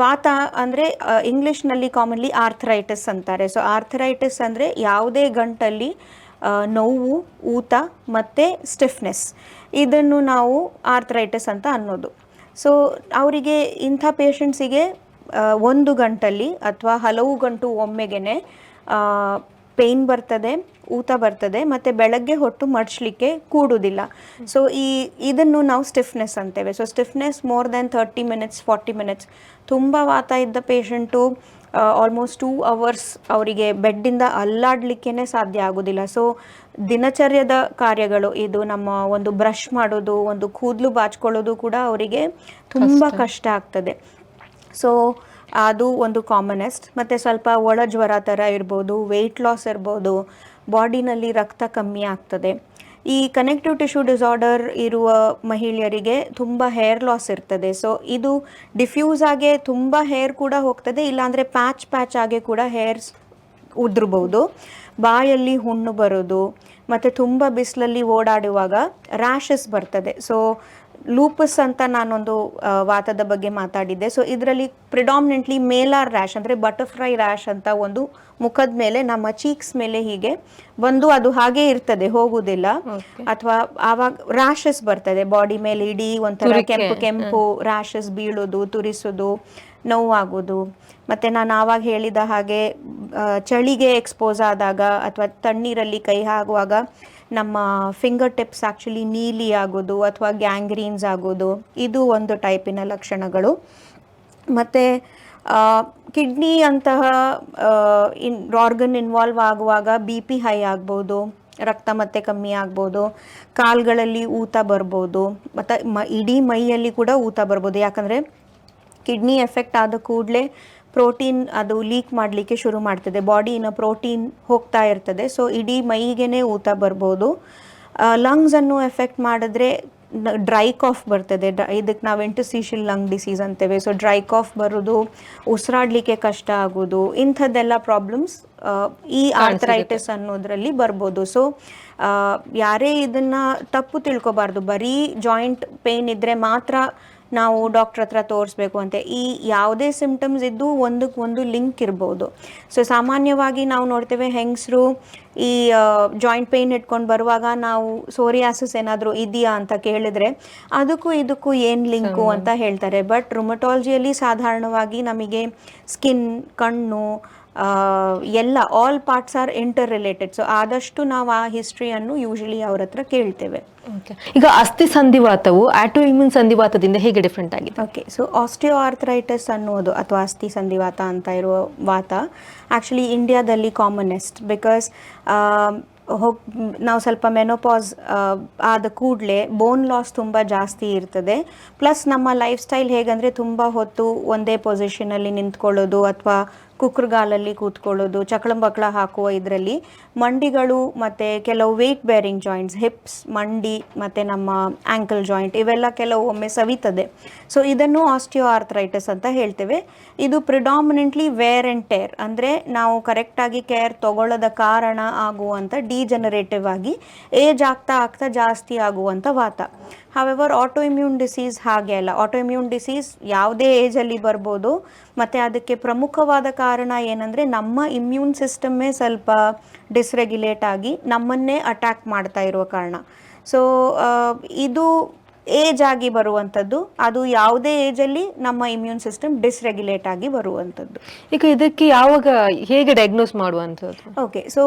ವಾತ ಅಂದರೆ ಇಂಗ್ಲೀಷ್ನಲ್ಲಿ ಕಾಮನ್ಲಿ ಆರ್ಥರೈಟಿಸ್ ಅಂತಾರೆ. ಸೊ ಆರ್ಥರೈಟಿಸ್ ಅಂದರೆ ಯಾವುದೇ ಗಂಟಲ್ಲಿ ನೋವು, ಊತ ಮತ್ತು ಸ್ಟಿಫ್ನೆಸ್ ಇದನ್ನು ನಾವು ಆರ್ಥರೈಟಿಸ್ ಅಂತ ಅನ್ನೋದು. ಸೊ ಅವರಿಗೆ ಇಂಥ ಪೇಷಂಟ್ಸಿಗೆ ಒಂದು ಗಂಟಲ್ಲಿ ಅಥವಾ ಹಲವು ಗಂಟು ಒಮ್ಮೆಗೆ ಪೇಯ್ನ್ ಬರ್ತದೆ. ಊತ ಬರ್ತದೆ ಮತ್ತೆ ಬೆಳಗ್ಗೆ ಹೊಟ್ಟು ಮಡಿಸ್ಲಿಕ್ಕೆ ಕೂಡುವುದಿಲ್ಲ ಸೊ ಈ ಇದನ್ನು ನಾವು stiffness ಅಂತೇವೆ. So stiffness more than thirty minutes forty minutes ತುಂಬ ವಾತ ಇದ್ದ ಪೇಷಂಟು ಆಲ್ಮೋಸ್ಟ್ ಟೂ ಅವರ್ಸ್ ಅವರಿಗೆ ಬೆಡ್ಡಿಂದ ಅಲ್ಲಾಡಲಿಕ್ಕೇ ಸಾಧ್ಯ ಆಗೋದಿಲ್ಲ. ಸೊ ದಿನಚರ್ಯದ ಕಾರ್ಯಗಳು ಇದು ನಮ್ಮ ಒಂದು ಬ್ರಷ್ ಮಾಡೋದು ಒಂದು ಕೂದಲು ಬಾಚ್ಕೊಳ್ಳೋದು ಕೂಡ ಅವರಿಗೆ ತುಂಬ ಕಷ್ಟ. ಆಗ್ತದೆ. ಸೊ ಅದು ಒಂದು ಕಾಮನೆಸ್ಟ್ ಮತ್ತು ಸ್ವಲ್ಪ ಒಳ ಜ್ವರ ಥರ ಇರ್ಬೋದು ವೆಯ್ಟ್ ಲಾಸ್ ಇರ್ಬೋದು ಬಾಡಿನಲ್ಲಿ ರಕ್ತ ಕಮ್ಮಿ ಆಗ್ತದೆ. ಈ ಕನೆಕ್ಟಿವ್ ಟಿಶ್ಯೂ ಡಿಸಾರ್ಡರ್ ಇರುವ ಮಹಿಳೆಯರಿಗೆ ತುಂಬ ಹೇರ್ ಲಾಸ್ ಇರ್ತದೆ. ಸೊ ಇದು ಡಿಫ್ಯೂಸ್ ಆಗಿ ತುಂಬ ಹೇರ್ ಕೂಡ ಹೋಗ್ತದೆ, ಇಲ್ಲಾಂದರೆ ಪ್ಯಾಚ್ ಪ್ಯಾಚ್ ಆಗಿ ಕೂಡ ಹೇರ್ಸ್ ಉದ್ರಬಹುದು ಬಾಯಲ್ಲಿ ಹುಣ್ಣು ಬರೋದು, ಮತ್ತು ತುಂಬ ಬಿಸಿಲಲ್ಲಿ ಓಡಾಡುವಾಗ ರ್ಯಾಷಸ್ ಬರ್ತದೆ. ಸೊ ಲೂಪಸ್ ಅಂತ ನಾನೊಂದು ವಾತದ ಬಗ್ಗೆ ಮಾತಾಡಿದ್ದೆ. ಸೊ ಇದರಲ್ಲಿ ಪ್ರಿಡಾಮಿನೆಂಟ್ಲಿ ಮೇಲಾರ್ ರ್ಯಾಶ್ ಅಂದರೆ ಬಟರ್ಫ್ಲೈ ರ್ಯಾಶ್ ಅಂತ ಒಂದು ಮುಖದ ಮೇಲೆ ನಮ್ಮ ಚೀಕ್ಸ್ ಮೇಲೆ ಹೀಗೆ ಬಂದು ಅದು ಹಾಗೆ ಇರ್ತದೆ ಹೋಗುವುದಿಲ್ಲ ಅಥವಾ ಆವಾಗ ರ್ಯಾಶಸ್ ಬರ್ತದೆ ಬಾಡಿ ಮೇಲೆ ಇಡೀ ಒಂಥರ ಕೆಂಪು ಕೆಂಪು ರ್ಯಾಶಸ್ ಬೀಳೋದು ತುರಿಸೋದು ನೋವಾಗೋದು. ಮತ್ತು ನಾನು ಆವಾಗ ಹೇಳಿದ ಹಾಗೆ ಚಳಿಗೆ ಎಕ್ಸ್ಪೋಸ್ ಆದಾಗ ಅಥವಾ ತಣ್ಣೀರಲ್ಲಿ ಕೈ ಹಾಕುವಾಗ ನಮ್ಮ ಫಿಂಗರ್ ಟಿಪ್ಸ್ ಆ್ಯಕ್ಚುಲಿ ನೀಲಿ ಆಗೋದು ಅಥವಾ ಗ್ಯಾಂಗ್ರೀನ್ಸ್ ಆಗೋದು, ಇದು ಒಂದು ಟೈಪಿನ ಲಕ್ಷಣಗಳು. ಮತ್ತು ಕಿಡ್ನಿ ಅಂತಹ ಇನ್ ಆರ್ಗನ್ ಇನ್ವಾಲ್ವ್ ಆಗುವಾಗ ಬಿ ಪಿ ಹೈ ಆಗ್ಬೋದು, ರಕ್ತ ಮತ್ತೆ ಕಮ್ಮಿ ಆಗ್ಬೋದು, ಕಾಲುಗಳಲ್ಲಿ ಊತ ಬರ್ಬೋದು, ಮತ್ತು ಮ, ಇಡೀ ಮೈಯಲ್ಲಿ ಕೂಡ ಊತ ಬರ್ಬೋದು. ಯಾಕಂದರೆ ಕಿಡ್ನಿ ಎಫೆಕ್ಟ್ ಆದ ಕೂಡಲೇ ಪ್ರೋಟೀನ್ ಅದು ಲೀಕ್ ಮಾಡಲಿಕ್ಕೆ ಶುರು ಮಾಡ್ತದೆ. ಬಾಡಿನ ಪ್ರೋಟೀನ್ ಹೋಗ್ತಾ ಇರ್ತದೆ. ಸೊ ಇಡೀ ಮೈಗೇನೆ ಊತ ಬರ್ಬೋದು. ಲಂಗ್ಸನ್ನು ಎಫೆಕ್ಟ್ ಮಾಡಿದ್ರೆ ಡ್ರೈ ಕಾಫ್ ಬರ್ತದೆ. ಇದಕ್ಕೆ ನಾವು ಎಂಟುಸೀಶಿಯಲ್ ಲಂಗ್ ಡಿಸೀಸ್ ಅಂತೇವೆ. ಸೊ ಡ್ರೈ ಕಾಫ್ ಬರೋದು ಉಸಿರಾಡಲಿಕ್ಕೆ ಕಷ್ಟ ಆಗೋದು ಇಂಥದ್ದೆಲ್ಲ ಪ್ರಾಬ್ಲಮ್ಸ್ ಈ ಆರ್ಥರೈಟಿಸ್ ಅನ್ನೋದ್ರಲ್ಲಿ ಬರ್ಬೋದು. ಸೊ ಯಾರೇ ಇದನ್ನ ತಪ್ಪು ತಿಳ್ಕೊಬಾರ್ದು. ಬರೀ ಜಾಯಿಂಟ್ ಪೇನ್ ಇದ್ರೆ ಮಾತ್ರ ನಾವು ಡಾಕ್ಟ್ರ್ ಹತ್ರ ತೋರಿಸ್ಬೇಕು ಅಂತ. ಈ ಯಾವುದೇ ಸಿಂಪ್ಟಮ್ಸ್ ಇದ್ದು ಒಂದಕ್ಕೆ ಒಂದು ಲಿಂಕ್ ಇರ್ಬೋದು. ಸೊ ಸಾಮಾನ್ಯವಾಗಿ ನಾವು ನೋಡ್ತೇವೆ ಹೆಂಗಸರು ಈ ಜಾಯಿಂಟ್ ಪೇಯ್ನ್ ಇಟ್ಕೊಂಡು ಬರುವಾಗ ನಾವು ಸೋರಿಯಾಸಿಸ್ ಏನಾದರೂ ಇದೆಯಾ ಅಂತ ಕೇಳಿದ್ರೆ ಅದಕ್ಕೂ ಇದಕ್ಕೂ ಏನು ಲಿಂಕು ಅಂತ ಹೇಳ್ತಾರೆ. ಬಟ್ ರುಮಟಾಲಜಿಯಲ್ಲಿ ಸಾಧಾರಣವಾಗಿ ನಮಗೆ ಸ್ಕಿನ್ ಕಣ್ಣು ಎಲ್ಲ all parts are interrelated so ಆದಷ್ಟು ನಾವು ಆ ಹಿಸ್ಟ್ರಿಯನ್ನು ಯೂಶಲಿ ಅವ್ರ ಹತ್ರ ಕೇಳ್ತೇವೆ. ಈಗ ಅಸ್ಥಿ ಸಂಧಿವಾತವು ಆಟೋ ಇಮ್ಯೂನ್ ಸಂಧಿವಾತದಿಂದ ಹೇಗೆ ಡಿಫ್ರೆಂಟ್ ಆಗಿದೆ? ಓಕೆ ಸೊ ಆಸ್ಟಿಯೋ ಆರ್ಥರೈಟಿಸ್ ಅನ್ನೋದು ಅಥವಾ ಅಸ್ಥಿ ಸಂಧಿವಾತ ಅಂತ ಇರುವ ವಾತ ಆ್ಯಕ್ಚುಲಿ ಇಂಡಿಯಾದಲ್ಲಿ ಕಾಮನೆಸ್ಟ್ ಬಿಕಾಸ್ ಹೋಗ್ ನಾವು ಸ್ವಲ್ಪ ಮೆನೋಪಾಸ್ ಆದ ಕೂಡಲೇ ಬೋನ್ ಲಾಸ್ ತುಂಬ ಜಾಸ್ತಿ ಇರ್ತದೆ. ಪ್ಲಸ್ ನಮ್ಮ ಲೈಫ್ ಸ್ಟೈಲ್ ಹೇಗಂದರೆ ತುಂಬ ಹೊತ್ತು ಒಂದೇ ಪೊಸಿಷನಲ್ಲಿ ನಿಂತ್ಕೊಳ್ಳೋದು ಅಥವಾ ಕುಕ್ರಗಾಲಲ್ಲಿ ಕೂತ್ಕೊಳ್ಳೋದು, ಚಕ್ಳಂಬಕ್ಳ ಹಾಕುವ ಇದರಲ್ಲಿ ಮಂಡಿಗಳು ಮತ್ತು ಕೆಲವು ವೆಯ್ಟ್ ಬೇರಿಂಗ್ ಜಾಯಿಂಟ್ಸ್ ಹಿಪ್ಸ್ ಮಂಡಿ ಮತ್ತು ನಮ್ಮ ಆ್ಯಂಕಲ್ ಜಾಯಿಂಟ್ ಇವೆಲ್ಲ ಕೆಲವೊಮ್ಮೆ ಸವಿತದೆ. ಸೊ ಇದನ್ನು ಆಸ್ಟಿಯೋ ಆರ್ಥರೈಟಿಸ್ ಅಂತ ಹೇಳ್ತೇವೆ. ಇದು ಪ್ರಿಡಾಮಿನೆಂಟ್ಲಿ ವೇರ್ ಆ್ಯಂಡ್ ಟೇರ್ ಅಂದರೆ ನಾವು ಕರೆಕ್ಟಾಗಿ ಕೇರ್ ತಗೊಳ್ಳೋದ ಕಾರಣ ಆಗುವಂಥ ಡಿಜನರೇಟಿವ್ ಆಗಿ ಏಜ್ ಆಗ್ತಾ ಆಗ್ತಾ ಜಾಸ್ತಿ ಆಗುವಂಥ ವಾತ. ಹವೆವರ್ ಆಟೋ ಇಮ್ಯೂನ್ ಡಿಸೀಸ್ ಹಾಗೆ ಅಲ್ಲ. ಆಟೋ ಇಮ್ಯೂನ್ ಡಿಸೀಸ್ ಯಾವುದೇ ಏಜಲ್ಲಿ ಬರ್ಬೋದು. ಮತ್ತು ಅದಕ್ಕೆ ಪ್ರಮುಖವಾದ ಕಾರಣ ಏನಂದರೆ ನಮ್ಮ ಇಮ್ಯೂನ್ ಸಿಸ್ಟಮ್ಮೇ ಸ್ವಲ್ಪ ಡಿಸ್ರೆಗ್ಯುಲೇಟ್ ಆಗಿ ನಮ್ಮನ್ನೇ ಅಟ್ಯಾಕ್ ಮಾಡ್ತಾ ಇರುವ ಕಾರಣ. ಸೊ ಇದು ಏಜ್ ಆಗಿ ಬರುವಂಥದ್ದು ಅದು ಯಾವುದೇ ಏಜಲ್ಲಿ ನಮ್ಮ ಇಮ್ಯೂನ್ ಸಿಸ್ಟಮ್ ಡಿಸ್ರೆಗ್ಯುಲೇಟ್ ಆಗಿ ಬರುವಂಥದ್ದು ಈಗ ಇದಕ್ಕೆ ಯಾವಾಗ ಹೇಗೆ ಡಯಾಗ್ನೋಸ್ ಮಾಡುವಂಥದ್ದು? ಓಕೆ ಸೊ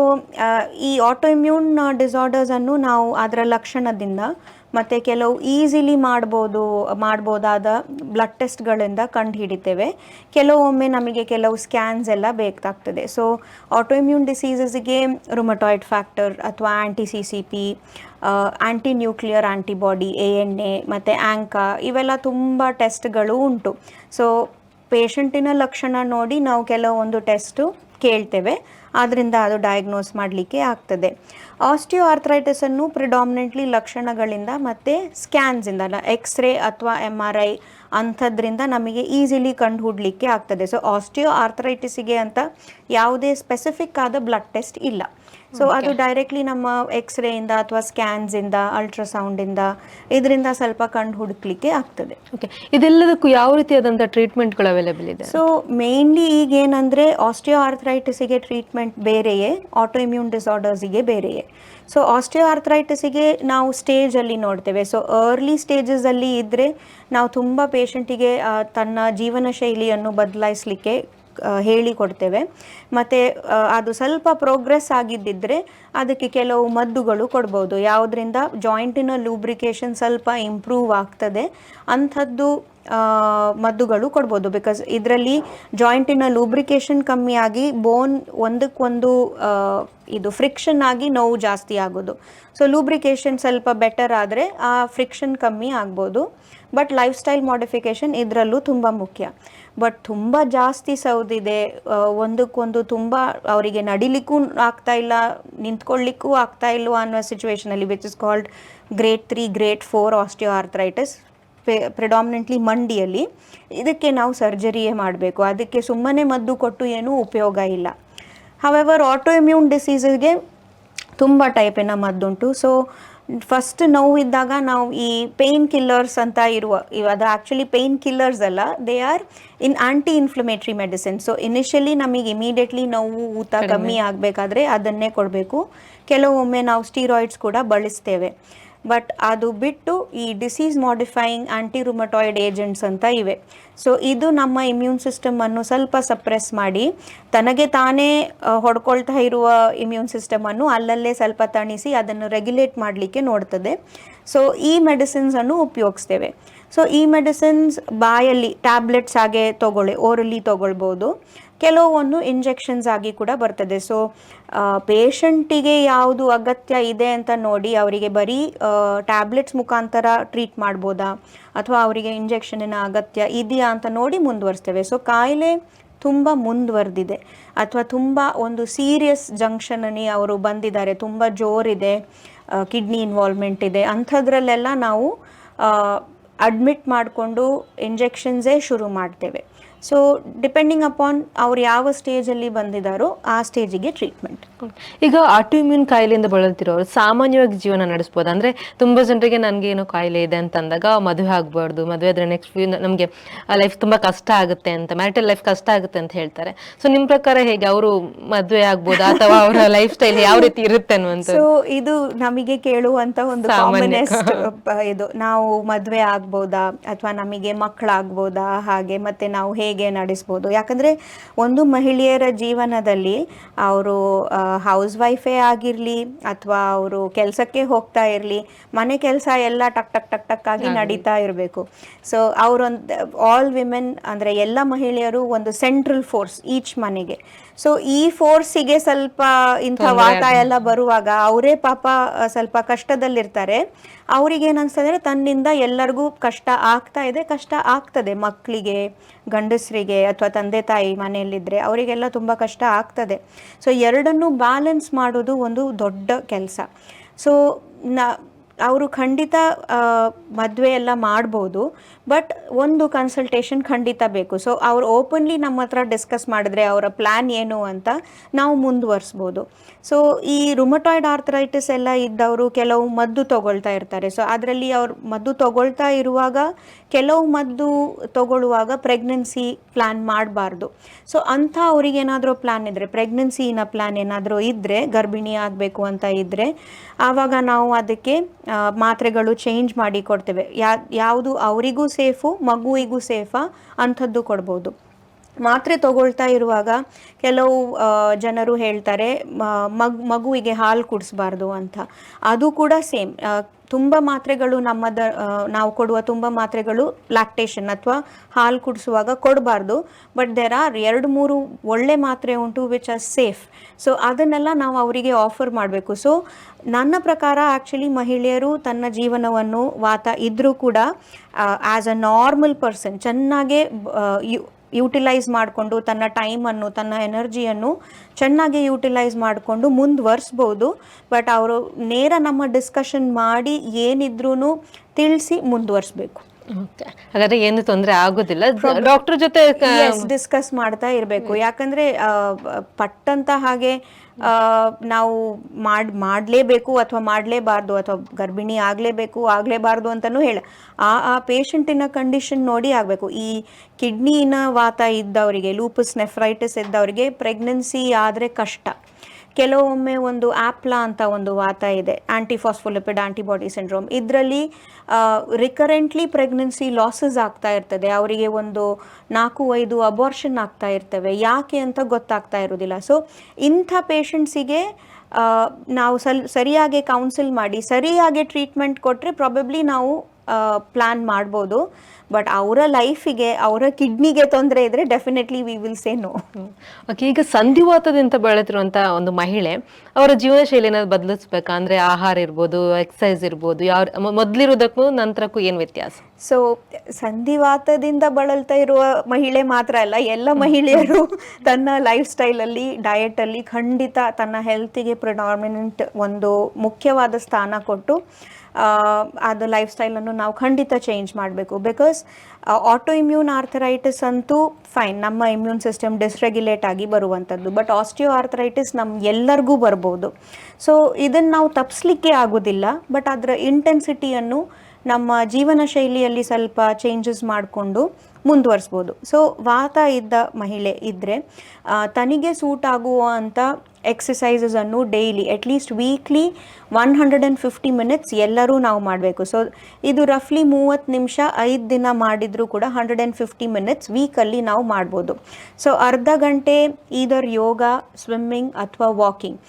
ಈ ಆಟೋ ಇಮ್ಯೂನ್ ಡಿಸಾರ್ಡರ್ಸನ್ನು ನಾವು ಅದರ ಲಕ್ಷಣದಿಂದ ಮತ್ತು ಕೆಲವು ಈಸಿಲಿ ಮಾಡ್ಬೋದು, ಮಾಡ್ಬೋದಾದ ಬ್ಲಡ್ ಟೆಸ್ಟ್ಗಳಿಂದ ಕಂಡು ಹಿಡಿತೇವೆ ಕೆಲವೊಮ್ಮೆ ನಮಗೆ ಕೆಲವು ಸ್ಕ್ಯಾನ್ಸ್ ಎಲ್ಲ ಬೇಕಾಗ್ತದೆ. ಸೊ ಆಟೋ ಇಮ್ಯೂನ್ ಡಿಸೀಸಸ್ಗೆ ರುಮಟಾಯ್ಡ್ ಫ್ಯಾಕ್ಟರ್ ಅಥವಾ anti C C P anti nuclear antibody A N A ಮತ್ತು ಆ್ಯಂಕಾ ಇವೆಲ್ಲ ತುಂಬ ಟೆಸ್ಟ್ಗಳು ಉಂಟು. ಸೊ ಪೇಷಂಟಿನ ಲಕ್ಷಣ ನೋಡಿ ನಾವು ಕೆಲವೊಂದು ಟೆಸ್ಟು ಕೇಳ್ತೇವೆ. ಆದ್ದರಿಂದ ಅದು ಡಯಾಗ್ನೋಸ್ ಮಾಡಲಿಕ್ಕೆ ಆಗ್ತದೆ. ಆಸ್ಟಿಯೋ ಆರ್ಥರೈಟಿಸನ್ನು ಪ್ರಿಡಾಮಿನೆಂಟ್ಲಿ ಲಕ್ಷಣಗಳಿಂದ ಮತ್ತು ಸ್ಕ್ಯಾನ್ಸಿಂದ ಎಕ್ಸ್ರೇ ಅಥವಾ ಎಂ ಆರ್ ಐ ಅಂಥದ್ರಿಂದ ನಮಗೆ ಈಸಿಲಿ ಕಂಡುಹುಡ್ಲಿಕ್ಕೆ ಆಗ್ತದೆ. ಸೊ ಆಸ್ಟಿಯೋ ಆರ್ಥರೈಟಿಸಿಗೆ ಅಂತ ಯಾವುದೇ ಸ್ಪೆಸಿಫಿಕ್ ಆದ ಬ್ಲಡ್ ಟೆಸ್ಟ್ ಇಲ್ಲ. ಸೊ ಅದು ಡೈರೆಕ್ಟ್ಲಿ ನಮ್ಮ ಎಕ್ಸ್ರೇಯಿಂದ ಅಥವಾ ಸ್ಕ್ಯಾನ್ಸ್ ಇಂದ ಅಲ್ಟ್ರಾಸೌಂಡ್ ಇಂದ ಇದರಿಂದ ಸ್ವಲ್ಪ ಕಂಡು ಹುಡುಕ್ಲಿಕ್ಕೆ ಆಗ್ತದೆ. ಓಕೆ ಇದೆಲ್ಲದಕ್ಕೂ ಯಾವ ರೀತಿಯಾದಂಥ ಟ್ರೀಟ್ಮೆಂಟ್ಗಳು ಅವೈಲೇಬಲ್ ಇದೆ? ಸೊ ಮೇನ್ಲಿ ಈಗ ಏನಂದ್ರೆ ಆಸ್ಟಿಯೋ ಆರ್ಥರೈಟಿಸಿಗೆ ಟ್ರೀಟ್ಮೆಂಟ್ ಬೇರೆಯೇ ಆಟೋ ಇಮ್ಯೂನ್ ಡಿಸಾರ್ಡರ್ಸಿಗೆ ಬೇರೆಯೇ. ಸೊ ಆಸ್ಟಿಯೋ ಆರ್ಥರೈಟಿಸಿಗೆ ನಾವು ಸ್ಟೇಜ್ ಅಲ್ಲಿ ನೋಡ್ತೇವೆ. ಸೊ ಅರ್ಲಿ ಸ್ಟೇಜಸಲ್ಲಿ ಇದ್ದರೆ ನಾವು ತುಂಬಾ ಪೇಷಂಟಿಗೆ ತನ್ನ ಜೀವನ ಶೈಲಿಯನ್ನು ಬದಲಾಯಿಸಲಿಕ್ಕೆ ಹೇಳಿ ಕೊಡ್ತೇವೆ. ಮತ್ತು ಅದು ಸ್ವಲ್ಪ ಪ್ರೋಗ್ರೆಸ್ ಆಗಿದ್ದಿದ್ದರೆ ಅದಕ್ಕೆ ಕೆಲವು ಮದ್ದುಗಳು ಕೊಡ್ಬೋದು. ಯಾವುದರಿಂದ ಜಾಯಿಂಟಿನ ಲೂಬ್ರಿಕೇಶನ್ ಸ್ವಲ್ಪ ಇಂಪ್ರೂವ್ ಆಗ್ತದೆ. ಅಂಥದ್ದು ಮದ್ದುಗಳು ಕೊಡ್ಬೋದು. ಬಿಕಾಸ್ ಇದರಲ್ಲಿ ಜಾಯಿಂಟಿನ ಲೂಬ್ರಿಕೇಶನ್ ಕಮ್ಮಿ ಆಗಿ ಬೋನ್ ಒಂದಕ್ಕೊಂದು ಇದು ಫ್ರಿಕ್ಷನ್ ಆಗಿ ನೋವು ಜಾಸ್ತಿ ಆಗೋದು. ಸೊ ಲೂಬ್ರಿಕೇಶನ್ ಸ್ವಲ್ಪ ಬೆಟರ್ ಆದರೆ ಆ ಫ್ರಿಕ್ಷನ್ ಕಮ್ಮಿ ಆಗ್ಬೋದು. ಬಟ್ ಲೈಫ್ ಸ್ಟೈಲ್ ಮಾಡಿಫಿಕೇಶನ್ ಇದರಲ್ಲೂ ತುಂಬ ಮುಖ್ಯ. ಬಟ್ ತುಂಬ ಜಾಸ್ತಿ ಸೌದಿದೆ ಒಂದಕ್ಕೊಂದು ತುಂಬ ಅವರಿಗೆ ನಡಿಲಿಕ್ಕೂ ಆಗ್ತಾ ಇಲ್ಲ, ನಿಂತ್ಕೊಳ್ಳಿಕ್ಕೂ ಆಗ್ತಾ ಇಲ್ವಾ ಅನ್ನೋ ಸಿಚುವೇಶನಲ್ಲಿ which is called grade three grade four osteoarthritis predominantly ಮಂಡಿಯಲ್ಲಿ. ಇದಕ್ಕೆ ನಾವು ಸರ್ಜರಿಯೇ ಮಾಡಬೇಕು. ಅದಕ್ಕೆ ಸುಮ್ಮನೆ ಮದ್ದು ಕೊಟ್ಟು ಏನೂ ಉಪಯೋಗ ಇಲ್ಲ. ಹವೆವರ್ ಆಟೋ ಇಮ್ಯೂನ್ ಡಿಸೀಸಿಗೆ ತುಂಬ ಟೈಪಿನ ಮದ್ದುಂಟು. ಸೊ ಫಸ್ಟ್ ನೋವಿದ್ದಾಗ ನಾವು ಈ ಪೇಯ್ನ್ ಕಿಲ್ಲರ್ಸ್ ಅಂತ ಇರುವ ಇವ್ ಅದು ಆ್ಯಕ್ಚುಲಿ ಪೇಯ್ನ್ ಕಿಲ್ಲರ್ಸ್ ಅಲ್ಲ. They are in anti inflammatory medicine so initially ನಮಗೆ ಇಮಿಡಿಯೇಟ್ಲಿ ನೋವು ಊತ ಕಮ್ಮಿ ಆಗಬೇಕಾದ್ರೆ ಅದನ್ನೇ ಕೊಡಬೇಕು. ಕೆಲವೊಮ್ಮೆ ನಾವು ಸ್ಟೀರಾಯ್ಡ್ಸ್ ಕೂಡ ಬಳಸ್ತೇವೆ. ಬಟ್ ಅದು ಬಿಟ್ಟು ಈ disease modifying anti rheumatoid agents ಅಂತ ಇವೆ. ಸೊ ಇದು ನಮ್ಮ ಇಮ್ಯೂನ್ ಸಿಸ್ಟಮನ್ನು ಸ್ವಲ್ಪ ಸಪ್ರೆಸ್ ಮಾಡಿ, ತನಗೆ ತಾನೇ ಹೊಡ್ಕೊಳ್ತಾ ಇರುವ ಇಮ್ಯೂನ್ ಸಿಸ್ಟಮನ್ನು ಅಲ್ಲಲ್ಲೇ ಸ್ವಲ್ಪ ತಣಿಸಿ ಅದನ್ನು ರೆಗ್ಯುಲೇಟ್ ಮಾಡಲಿಕ್ಕೆ ನೋಡ್ತದೆ. ಸೊ ಈ ಮೆಡಿಸಿನ್ಸನ್ನು ಉಪಯೋಗಿಸ್ತೇವೆ. ಸೊ ಈ ಮೆಡಿಸಿನ್ಸ್ ಬಾಯಲ್ಲಿ ಟ್ಯಾಬ್ಲೆಟ್ಸ್ ಹಾಗೆ ತೊಗೊಳ್ಳಿ ಓರಲಿ ತಗೊಳ್ಬೋದು. ಕೆಲವೊಂದು ಇಂಜೆಕ್ಷನ್ಸ್ ಆಗಿ ಕೂಡ ಬರ್ತದೆ. ಸೊ ಪೇಷಂಟಿಗೆ ಯಾವುದು ಅಗತ್ಯ ಇದೆ ಅಂತ ನೋಡಿ ಅವರಿಗೆ ಬರೀ ಟ್ಯಾಬ್ಲೆಟ್ಸ್ ಮುಖಾಂತರ ಟ್ರೀಟ್ ಮಾಡ್ಬೋದಾ? ಅಥವಾ ಅವರಿಗೆ ಇಂಜೆಕ್ಷನಿನ ಅಗತ್ಯ ಇದೆಯಾ ಅಂತ ನೋಡಿ ಮುಂದುವರಿಸ್ತೇವೆ. ಸೊ ಕಾಯಿಲೆ ತುಂಬ ಮುಂದುವರೆದಿದೆ. ಅಥವಾ ತುಂಬ ಒಂದು ಸೀರಿಯಸ್ ಜಂಕ್ಷನಲ್ಲಿ ಅವರು ಬಂದಿದ್ದಾರೆ. ತುಂಬ ಜೋರಿದೆ ಕಿಡ್ನಿ ಇನ್ವಾಲ್ವ್ಮೆಂಟ್ ಇದೆ. ಅಂಥದ್ರಲ್ಲೆಲ್ಲ ನಾವು ಅಡ್ಮಿಟ್ ಮಾಡಿಕೊಂಡು ಇಂಜೆಕ್ಷನ್ಸೇ ಶುರು ಮಾಡ್ತೇವೆ. ಸೊ ಡಿಪೆಂಡಿಂಗ್ ಅಪಾನ್ ಅವ್ರು ಯಾವ ಸ್ಟೇಜಲ್ಲಿ ಬಂದಿದ್ದಾರೋ ಆ ಸ್ಟೇಜಿಗೆ ಟ್ರೀಟ್ಮೆಂಟ್ ಈಗ ಆಟೋ ಇಮ್ಯೂನ್ ಕಾಯಿಲೆಯಿಂದ ಬಳಲ್ತಿರೋರು ಸಾಮಾನ್ಯವಾಗಿ ಜೀವನ ನಡೆಸ್ಬೋದು. ಅಂದ್ರೆ ತುಂಬಾ ಜನರಿಗೆ ನನಗೆ ಏನೋ ಕಾಯಿಲೆ ಇದೆ ಅಂತ ಅಂದಾಗ ಮದುವೆ ಆಗಬಾರ್ದು ಮದುವೆ ಆದ್ರೆ ನೆಕ್ಸ್ಟ್ ನಮಗೆ ಲೈಫ್ ತುಂಬಾ ಕಷ್ಟ ಆಗುತ್ತೆ ಅಂತ ಮ್ಯಾರಿಟಲ್ ಲೈಫ್ ಕಷ್ಟ ಆಗುತ್ತೆ ಅಂತ ಹೇಳ್ತಾರೆ. ಸೊ ನಿಮ್ ಪ್ರಕಾರ ಹೇಗೆ ಅವರು ಮದುವೆ ಆಗ್ಬೋದಾ? ಅಥವಾ ಅವರ ಲೈಫ್ ಸ್ಟೈಲ್ ಯಾವ ರೀತಿ ಇರುತ್ತೆ ಅನ್ನುವಂಥ ಸೊ ಇದು ನಮಗೆ ಕೇಳುವಂತ ಒಂದು. ಇದು. ನಾವು ಮದುವೆ ಆಗ್ಬೋದಾ? ಅಥವಾ ನಮಗೆ ಮಕ್ಕಳಾಗ್ಬೋದಾ ಹಾಗೆ ಮತ್ತೆ ನಾವು ಹೇಗೆ ನಡೆಸ್ಬೋದು. ಯಾಕಂದ್ರೆ ಒಂದು ಮಹಿಳೆಯರ ಜೀವನದಲ್ಲಿ ಅವರು ಹೌಸ್ ವೈಫೇ ಆಗಿರಲಿ ಅಥವಾ ಅವರು ಕೆಲಸಕ್ಕೆ ಹೋಗ್ತಾ ಇರಲಿ ಮನೆ ಕೆಲಸ ಎಲ್ಲ ಟಕ್ ಟಕ್ ಟಕ್ ಟಕ್ ಆಗಿ ನಡೀತಾ ಇರಬೇಕು. ಸೊ ಅವರೊಂದು ಆಲ್ ವಿಮೆನ್ ಅಂದರೆ ಎಲ್ಲ ಮಹಿಳೆಯರು ಒಂದು ಸೆಂಟ್ರಲ್ ಫೋರ್ಸ್ ಈಚ್ ಮನೆಗೆ. ಸೊ ಈ ಫೋರ್ಸಿಗೆ ಸ್ವಲ್ಪ ಇಂಥ ವಾತ ಎಲ್ಲ ಬರುವಾಗ ಅವರೇ ಪಾಪ ಸ್ವಲ್ಪ ಕಷ್ಟದಲ್ಲಿರ್ತಾರೆ. ಅವ್ರಿಗೆ ಅಂದರೆ ತನ್ನಿಂದ ಎಲ್ಲರಿಗೂ ಕಷ್ಟ ಆಗ್ತಾ ಇದೆ, ಕಷ್ಟ ಆಗ್ತದೆ. ಮಕ್ಕಳಿಗೆ, ಗಂಡಸರಿಗೆ ಅಥವಾ ತಂದೆ ತಾಯಿ ಮನೆಯಲ್ಲಿದ್ದರೆ ಅವರಿಗೆಲ್ಲ ತುಂಬ ಕಷ್ಟ ಆಗ್ತದೆ. ಸೊ ಎರಡನ್ನೂ ಬ್ಯಾಲೆನ್ಸ್ ಮಾಡೋದು ಒಂದು ದೊಡ್ಡ ಕೆಲಸ. ಸೊ ನ, ಅವರು ಖಂಡಿತ ಮದುವೆ ಎಲ್ಲ ಮಾಡ್ಬೋದು ಬಟ್ ಒಂದು ಕನ್ಸಲ್ಟೇಷನ್ ಖಂಡಿತ ಬೇಕು. ಸೊ ಅವ್ರು ಓಪನ್ಲಿ ನಮ್ಮ ಹತ್ರ ಡಿಸ್ಕಸ್ ಮಾಡಿದ್ರೆ ಅವರ ಪ್ಲ್ಯಾನ್ ಏನು ಅಂತ ನಾವು ಮುಂದುವರಿಸ್ಬೋದು. ಸೊ ಈ ರುಮಟಾಯ್ಡ್ ಆರ್ಥರೈಟಿಸ್ ಎಲ್ಲ ಇದ್ದವರು ಕೆಲವು ಮದ್ದು ತಗೊಳ್ತಾ ಇರ್ತಾರೆ. ಸೊ ಅದರಲ್ಲಿ ಅವ್ರು ಮದ್ದು ತಗೊಳ್ತಾ ಇರುವಾಗ ಕೆಲವು ಮದ್ದು ತಗೊಳ್ಳುವಾಗ ಪ್ರೆಗ್ನೆನ್ಸಿ ಪ್ಲ್ಯಾನ್ ಮಾಡಬಾರ್ದು. ಸೊ ಅಂಥ ಅವ್ರಿಗೆ ಏನಾದರೂ ಪ್ಲ್ಯಾನ್ ಇದ್ದರೆ ಪ್ರೆಗ್ನೆನ್ಸಿನ ಪ್ಲ್ಯಾನ್ ಏನಾದರೂ ಇದ್ದರೆ ಗರ್ಭಿಣಿ ಆಗಬೇಕು ಅಂತ ಇದ್ದರೆ ಆವಾಗ ನಾವು ಅದಕ್ಕೆ ಮಾತ್ರೆಗಳು ಚೇಂಜ್ ಮಾಡಿ ಕೊಡ್ತೇವೆ. ಯಾವುದು ಅವರಿಗೂ ಸೇಫು, ಮಗುವಿಗೂ ಸೇಫಾ, ಅಂಥದ್ದು ಕೊಡ್ಬೋದು. ಮಾತ್ರೆ ತಗೊಳ್ತಾ ಇರುವಾಗ ಕೆಲವು ಜನರು ಹೇಳ್ತಾರೆ ಮಗ್, ಮಗುವಿಗೆ ಹಾಲು ಕುಡಿಸ್ಬಾರ್ದು ಅಂತ. ಅದು ಕೂಡ ಸೇಮ್. ತುಂಬ ಮಾತ್ರೆಗಳು ನಮ್ಮದ ನಾವು ಕೊಡುವ ತುಂಬ ಮಾತ್ರೆಗಳು ಲ್ಯಾಕ್ಟೇಷನ್ ಅಥವಾ ಹಾಲು ಕುಡಿಸುವಾಗ ಕೊಡಬಾರ್ದು. ಬಟ್ ದೆರ್ ಆರ್ ಎರಡು, ಮೂರು ಒಳ್ಳೆ ಮಾತ್ರೆ ಉಂಟು ವಿಚ್ ಆರ್ ಸೇಫ್ ಸೊ ಅದನ್ನೆಲ್ಲ ನಾವು ಅವರಿಗೆ ಆಫರ್ ಮಾಡಬೇಕು. ಸೊ ನನ್ನ ಪ್ರಕಾರ ಆ್ಯಕ್ಚುಲಿ ಮಹಿಳೆಯರು ತನ್ನ ಜೀವನವನ್ನು ವಾತ ಇದ್ದರೂ ಕೂಡ ಆ್ಯಸ್ ಅ ನಾರ್ಮಲ್ ಪರ್ಸನ್ ಚೆನ್ನಾಗೇ ಯೂಟಿಲೈಸ್ ಮಾಡಿಕೊಂಡು ತನ್ನ ಟೈಮನ್ನು ತನ್ನ ಎನರ್ಜಿಯನ್ನು ಚೆನ್ನಾಗಿ ಯುಟಿಲೈಸ್ ಮಾಡಿಕೊಂಡು ಮುಂದುವರಿಸ್ಬೋದು. ಬಟ್ ಅವರು ನೇರ ನಮ್ಮ ಡಿಸ್ಕಷನ್ ಮಾಡಿ ಏನಿದ್ರೂ ತಿಳಿಸಿ ಮುಂದುವರಿಸ್ಬೇಕು. ಓಕೆ ಹಾಗಾದ್ರೆ ಏನು ತೊಂದರೆ ಆಗೋದಿಲ್ಲ. ಡಾಕ್ಟರ್ ಜೊತೆ ಡಿಸ್ಕಸ್ ಮಾಡ್ತಾ ಇರಬೇಕು. ಯಾಕಂದ್ರೆ ಪಟ್ಟಂತ ಹಾಗೆ ನಾವು ಮಾಡ್ ಮಾಡಲೇಬೇಕು ಅಥವಾ ಮಾಡಲೇಬಾರ್ದು ಅಥವಾ ಗರ್ಭಿಣಿ ಆಗಲೇಬೇಕು ಆಗಲೇಬಾರ್ದು ಅಂತಲೂ ಹೇಳ. ಆ ಆ ಪೇಷಂಟಿನ ಕಂಡೀಷನ್ ನೋಡಿ ಆಗಬೇಕು. ಈ ಕಿಡ್ನಿನ ವಾತ ಇದ್ದವರಿಗೆ ಲೂಪಸ್ ನೆಫ್ರೈಟಿಸ್ ಇದ್ದವರಿಗೆ ಪ್ರೆಗ್ನೆನ್ಸಿ ಆದರೆ ಕಷ್ಟ. ಕೆಲವೊಮ್ಮೆ ಒಂದು ಆಪ್ಲಾ ಅಂತ ಒಂದು ವಾತ ಇದೆ ಆಂಟಿಫಾಸ್ಫೋಲಿಪಿಡ್ ಆಂಟಿಬಾಡಿ ಸಿಂಡ್ರೋಮ್ ಇದರಲ್ಲಿ ರಿಕರೆಂಟ್ಲಿ ಪ್ರೆಗ್ನೆನ್ಸಿ ಲಾಸಸ್ ಆಗ್ತಾ ಇರ್ತದೆ. ಅವರಿಗೆ ಒಂದು ನಾಲ್ಕು, ಐದು ಅಬಾರ್ಷನ್ ಆಗ್ತಾ ಇರ್ತವೆ. ಯಾಕೆ ಅಂತ ಗೊತ್ತಾಗ್ತಾ ಇರೋದಿಲ್ಲ ಸೊ ಇಂಥ ಪೇಷಂಟ್ಸಿಗೆ ನಾವು ಸಲ್, ಸರಿಯಾಗಿ ಕೌನ್ಸಿಲ್ ಮಾಡಿ, ಸರಿಯಾಗಿ ಟ್ರೀಟ್ಮೆಂಟ್ ಕೊಟ್ಟರೆ ಪ್ರಾಬಬ್ಲಿ ನಾವು ಪ್ಲ್ಯಾನ್ ಮಾಡ್ಬೋದು. ಬಟ್ ಅವರ ಲೈಫಿಗೆ ಅವರ ಕಿಡ್ನಿಗೆ ತೊಂದರೆ ಇದ್ರೆ definitely we will say no okay ಈಗ ಸಂಧಿವಾತದಿಂದ ಬಳಲ್ತಿರುವಂತ ಒಂದು ಮಹಿಳೆ ಅವರ ಜೀವನ ಶೈಲಿನ ಬದಲಿಸ್ಬೇಕಾ? ಅಂದ್ರೆ ಆಹಾರ ಇರ್ಬೋದು ಎಕ್ಸಸೈಸ್ ಇರ್ಬೋದು ಯಾವ ಮೊದ್ಲಿರೋದಕ್ಕೂ ನಂತರಕ್ಕೂ ಏನ್ ವ್ಯತ್ಯಾಸ? ಸೊ ಸಂಧಿವಾತದಿಂದ ಬಳಲ್ತಾ ಇರುವ ಮಹಿಳೆ ಮಾತ್ರ ಅಲ್ಲ ಎಲ್ಲ ಮಹಿಳೆಯರು ತನ್ನ ಲೈಫ್ ಸ್ಟೈಲಲ್ಲಿ ಅಲ್ಲಿ ಖಂಡಿತ ತನ್ನ ಹೆಲ್ತಿಗೆ ಪ್ರಿಡಾಮಿನೆಂಟ್ ಒಂದು ಮುಖ್ಯವಾದ ಸ್ಥಾನ ಕೊಟ್ಟು ಅದು ಲೈಫ್ ಸ್ಟೈಲನ್ನು ನಾವು ಖಂಡಿತ ಚೇಂಜ್ ಮಾಡಬೇಕು. ಬಿಕಾಸ್ ಆಟೋ ಇಮ್ಯೂನ್ ಆರ್ಥರೈಟಿಸ್ ಅಂತೂ ಫೈನ್ ನಮ್ಮ ಇಮ್ಯೂನ್ ಸಿಸ್ಟಮ್ ಡಿಸ್ರೆಗ್ಯುಲೇಟ್ ಆಗಿ ಬರುವಂಥದ್ದು. ಬಟ್ ಆಸ್ಟಿಯೋ ಆರ್ಥರೈಟಿಸ್ ನಮ್ಮ ಎಲ್ಲರಿಗೂ ಬರ್ಬೋದು. ಸೊ ಇದನ್ನು ನಾವು ತಪ್ಪಿಸ್ಲಿಕ್ಕೆ ಆಗೋದಿಲ್ಲ. ಬಟ್ ಅದರ ಇಂಟೆನ್ಸಿಟಿಯನ್ನು ನಮ್ಮ ಜೀವನ ಶೈಲಿಯಲ್ಲಿ ಸ್ವಲ್ಪ ಚೇಂಜಸ್ ಮಾಡಿಕೊಂಡು ಮುಂದುವರಿಸ್ಬೋದು. ಸೊ ವಾತ ಇದ್ದ ಮಹಿಳೆ ಇದ್ದರೆ ತನಗೆ ಸೂಟ್ ಆಗುವಂಥ ಎಕ್ಸಸೈಸಸನ್ನು daily at least weekly one hundred and fifty minutes ಎಲ್ಲರೂ ನಾವು ಮಾಡಬೇಕು. ಸೊ ಇದು ರಫ್ಲಿ ಮೂವತ್ತು ನಿಮಿಷ, ಐದು ದಿನ ಮಾಡಿದರೂ ಕೂಡ ಹಂಡ್ರೆಡ್ ಆ್ಯಂಡ್ ಫಿಫ್ಟಿ ಮಿನಿಟ್ಸ್ ವೀಕಲ್ಲಿ ನಾವು ಮಾಡ್ಬೋದು. ಸೊ ಅರ್ಧ ಗಂಟೆ ಈದರ್ ಯೋಗ ಸ್ವಿಮ್ಮಿಂಗ್ ಅಥವಾ ವಾಕಿಂಗ್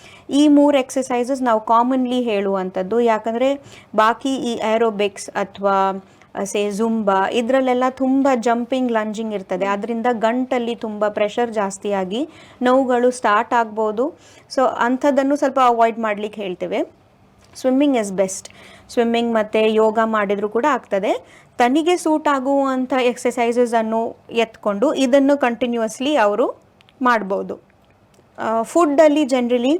ಈ ಮೂರು ಎಕ್ಸಸೈಸಸ್ ನಾವು ಕಾಮನ್ಲಿ ಹೇಳುವಂಥದ್ದು. ಯಾಕಂದರೆ ಬಾಕಿ ಈ ಏರೋಬಿಕ್ಸ್ ಅಥವಾ ಸೇ ಜುಂಬಾ ಇದರಲ್ಲೆಲ್ಲ ತುಂಬ ಜಂಪಿಂಗ್ ಲಂಜಿಂಗ್ ಇರ್ತದೆ. ಅದರಿಂದ ಗಂಟಲ್ಲಿ ತುಂಬ ಪ್ರೆಷರ್ ಜಾಸ್ತಿಯಾಗಿ ನೋವುಗಳು ಸ್ಟಾರ್ಟ್ ಆಗ್ಬೋದು. ಸೊ ಅಂಥದ್ದನ್ನು ಸ್ವಲ್ಪ ಅವಾಯ್ಡ್ ಮಾಡ್ಲಿಕ್ಕೆ ಹೇಳ್ತೇವೆ. ಸ್ವಿಮ್ಮಿಂಗ್ ಇಸ್ ಬೆಸ್ಟ್ ಸ್ವಿಮ್ಮಿಂಗ್ ಮತ್ತು ಯೋಗ ಮಾಡಿದರೂ ಕೂಡ ಆಗ್ತದೆ. ತನಿಗೆ ಸೂಟ್ ಆಗುವಂಥ ಎಕ್ಸಸೈಸಸನ್ನು ಎತ್ಕೊಂಡು ಇದನ್ನು ಕಂಟಿನ್ಯೂಸ್ಲಿ ಅವರು ಮಾಡ್ಬೋದು. ಫುಡ್ಡಲ್ಲಿ ಜನ್ರಲಿ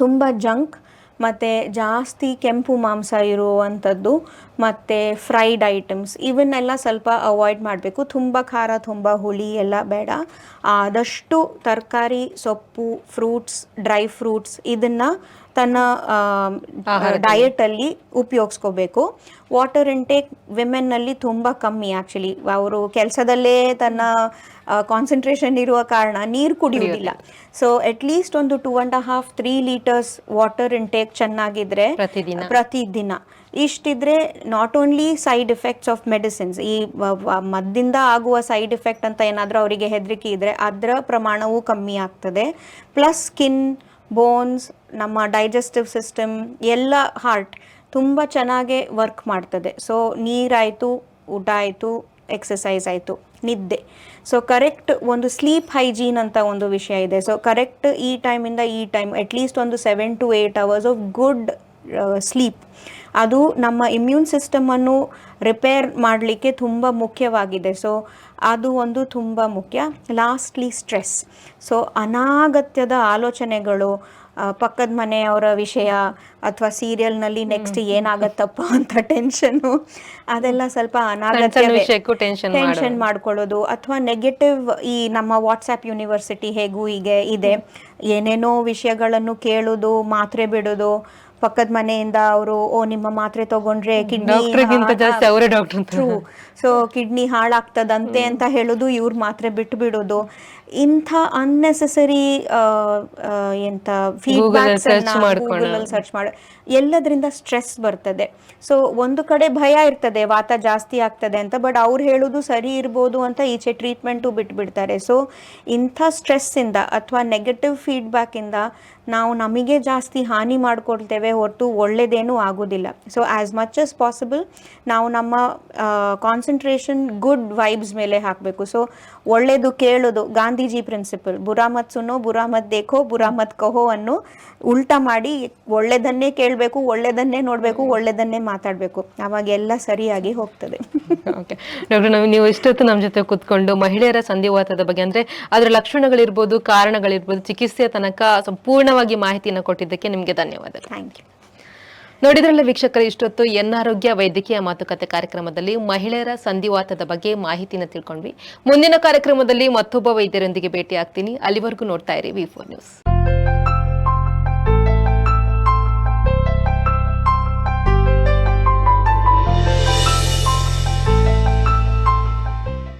ತುಂಬ ಜಂಕ್ ಮತ್ತು ಜಾಸ್ತಿ ಕೆಂಪು ಮಾಂಸ ಇರುವಂಥದ್ದು, ಮತ್ತು ಫ್ರೈಡ್ ಐಟಮ್ಸ್ ಇವನ್ನೆಲ್ಲ ಸ್ವಲ್ಪ ಅವಾಯ್ಡ್ ಮಾಡಬೇಕು. ತುಂಬ ಖಾರ, ತುಂಬ ಹುಳಿ ಎಲ್ಲ ಬೇಡ. ಆದಷ್ಟು ತರಕಾರಿ, ಸೊಪ್ಪು ಫ್ರೂಟ್ಸ್ ಡ್ರೈ ಫ್ರೂಟ್ಸ್ ಇದನ್ನು ತನ್ನ ಅಲ್ಲಿ ಉಪಯೋಗಿಸ್ಕೋಬೇಕು. ವಾಟರ್ ಇಂಟೇಕ್ ವಿಮೆನ್ನಲ್ಲಿ ತುಂಬಾ ಕಮ್ಮಿ ಆಕ್ಚುಲಿ ಅವರು ಕೆಲಸದಲ್ಲೇ ತನ್ನ ಕಾನ್ಸಂಟ್ರೇಷನ್ ಇರುವ ಕಾರಣ ನೀರು ಕುಡಿಯುವುದಿಲ್ಲ. ಸೊ ಅಟ್ಲೀಸ್ಟ್ ಒಂದು two and half three litres water intake ಚೆನ್ನಾಗಿದ್ರೆ ಪ್ರತಿದಿನ. ಇಷ್ಟಿದ್ರೆ not only side effects of medicines ಈ ಮದ್ದಿಂದ ಆಗುವ ಸೈಡ್ ಎಫೆಕ್ಟ್ ಅಂತ ಏನಾದರೂ ಅವರಿಗೆ ಹೆದರಿಕೆ ಇದ್ರೆ ಅದರ ಪ್ರಮಾಣವೂ ಕಮ್ಮಿ ಆಗ್ತದೆ. ಪ್ಲಸ್ ಸ್ಕಿನ್ ಬೋನ್ಸ್ ನಮ್ಮ ಡೈಜೆಸ್ಟಿವ್ ಸಿಸ್ಟಮ್ ಎಲ್ಲ ಹಾರ್ಟ್ ತುಂಬ ಚೆನ್ನಾಗಿ ವರ್ಕ್ ಮಾಡ್ತದೆ. ಸೊ ನೀರಾಯಿತು, ಊಟ ಆಯಿತು ಎಕ್ಸಸೈಸ್ ಆಯಿತು, ನಿದ್ದೆ. ಸೊ ಕರೆಕ್ಟ್ ಒಂದು ಸ್ಲೀಪ್ ಹೈಜೀನ್ ಅಂತ ಒಂದು ವಿಷಯ ಇದೆ. ಸೊ ಕರೆಕ್ಟ್ ಈ ಟೈಮಿಂದ ಈ ಟೈಮ್ ಅಟ್ಲೀಸ್ಟ್ ಒಂದು seven to eight hours of good sleep ಅದು ನಮ್ಮ ಇಮ್ಯೂನ್ ಸಿಸ್ಟಮನ್ನು ರಿಪೇರ್ ಮಾಡಲಿಕ್ಕೆ ತುಂಬ ಮುಖ್ಯವಾಗಿದೆ. ಸೊ ಅದು ಒಂದು ತುಂಬ ಮುಖ್ಯ. ಲಾಸ್ಟ್ಲಿ ಸ್ಟ್ರೆಸ್ ಸೊ ಅನಾಗತ್ಯದ ಆಲೋಚನೆಗಳು ಪಕ್ಕದ ಮನೆಯವರ ವಿಷಯ ಅಥವಾ ಸೀರಿಯಲ್ನಲ್ಲಿ ನೆಕ್ಸ್ಟ್ ಏನಾಗತ್ತಪ್ಪ ಅಂತ ಟೆನ್ಷನ್ನು ಅದೆಲ್ಲ ಸ್ವಲ್ಪ ಅನಾಗತ್ಯ ಟೆನ್ಷನ್ ಮಾಡ್ಕೊಳ್ಳೋದು. ಅಥವಾ ನೆಗೆಟಿವ್ ಈ ನಮ್ಮ ವಾಟ್ಸ್ಆ್ಯಪ್ ಯೂನಿವರ್ಸಿಟಿ ಹೇಗೂ ಹೀಗೆ ಇದೆ. ಏನೇನೋ ವಿಷಯಗಳನ್ನು ಕೇಳೋದು ಮಾತ್ರೆ ಬಿಡೋದು ಪಕ್ಕದ ಮನೆಯಿಂದ ಅವರು ಓ ನಿಮ್ಮ ಮಾತ್ರೆ ತಗೊಂಡ್ರೆ ಕಿಡ್ನಿ ಸೊ ಕಿಡ್ನಿ ಹಾಳಾಗ್ತದಂತೆ ಅಂತ ಹೇಳೋದು ಇವ್ರ ಮಾತ್ರೆ ಬಿಟ್ಟು ಬಿಡೋದು ಇಂಥ ಅನ್ನೆಸೆಸರಿ ಎಂತ ಫೀಡ್ಬ್ಯಾಕ್ಸ್ ಗೂಗಲಲ್ಲಿ ಸರ್ಚ್ ಮಾಡಿ. ಎಲ್ಲದರಿಂದ ಸ್ಟ್ರೆಸ್ ಬರ್ತದೆ. ಸೊ ಒಂದು ಕಡೆ ಭಯ ಇರ್ತದೆ ವಾತ ಜಾಸ್ತಿ ಆಗ್ತದೆ ಅಂತ ಬಟ್ ಅವ್ರು ಹೇಳೋದು ಸರಿ ಇರ್ಬೋದು ಅಂತ ಈಚೆ ಟ್ರೀಟ್ಮೆಂಟು ಬಿಟ್ಬಿಡ್ತಾರೆ. ಸೊ ಇಂಥ ಸ್ಟ್ರೆಸ್ಸಿಂದ ಅಥವಾ ನೆಗೆಟಿವ್ ಫೀಡ್ಬ್ಯಾಕಿಂದ ನಾವು ನಮಗೆ ಜಾಸ್ತಿ ಹಾನಿ ಮಾಡ್ಕೊಳ್ತೇವೆ ಹೊರತು ಒಳ್ಳೆಯದೇನೂ ಆಗೋದಿಲ್ಲ. So as much as possible ನಾವು ನಮ್ಮ ಕಾನ್ಸಂಟ್ರೇಷನ್ ಗುಡ್ ವೈಬ್ಸ್ ಮೇಲೆ ಹಾಕಬೇಕು. ಸೊ ಒಳ್ಳೇದು ಕೇಳೋದು ಗಾಂಧೀಜಿ ಪ್ರಿನ್ಸಿಪಲ್ ಬುರಾ ಮತ್ ಸುನೋ ಬುರಾ ಮತ್ ದೇಖೋ ಬುರಾ ಮತ್ ಕಹೋ ಅನ್ನು ಉಲ್ಟಾ ಮಾಡಿ ಒಳ್ಳೆದನ್ನೇ ಕೇಳಬೇಕು ಒಳ್ಳೆದನ್ನೇ ನೋಡಬೇಕು ಒಳ್ಳೆದನ್ನೇ ಮಾತಾಡಬೇಕು. ಅವಾಗ ಎಲ್ಲ ಸರಿಯಾಗಿ ಹೋಗ್ತದೆ. ಓಕೆ ಡಾಕ್ಟರ್ ನಾವು ನೀವು ಇಷ್ಟೊತ್ತು ನಮ್ಮ ಜೊತೆ ಕೂತ್ಕೊಂಡು ಮಹಿಳೆಯರ ಸಂಧಿವಾತದ ಬಗ್ಗೆ ಅಂದ್ರೆ ಅದರ ಲಕ್ಷಣಗಳಿರ್ಬೋದು ಕಾರಣಗಳಿರ್ಬೋದು ಚಿಕಿತ್ಸೆಯ ತನಕ ಸಂಪೂರ್ಣವಾಗಿ ಮಾಹಿತಿಯನ್ನು ಕೊಟ್ಟಿದ್ದಕ್ಕೆ ನಿಮಗೆ ಧನ್ಯವಾದ ಥ್ಯಾಂಕ್ ಯು ನೋಡಿದ್ರಲ್ಲ ವೀಕ್ಷಕರು, ಇಷ್ಟೊತ್ತು ಎನ್ ಆರೋಗ್ಯ ವೈದ್ಯಕೀಯ ಮಾತುಕತೆ ಕಾರ್ಯಕ್ರಮದಲ್ಲಿ ಮಹಿಳೆಯರ ಸಂಧಿವಾತದ ಬಗ್ಗೆ ಮಾಹಿತಿನ ತಿಳ್ಕೊಂಡ್ವಿ. ಮುಂದಿನ ಕಾರ್ಯಕ್ರಮದಲ್ಲಿ ಮತ್ತೊಬ್ಬ ವೈದ್ಯರೊಂದಿಗೆ ಭೇಟಿ ಆಗ್ತೀನಿ ಅಲ್ಲಿವರೆಗೂ ನೋಡ್ತಾ ಇರಿ ವಿ ಫೋರ್ ನ್ಯೂಸ್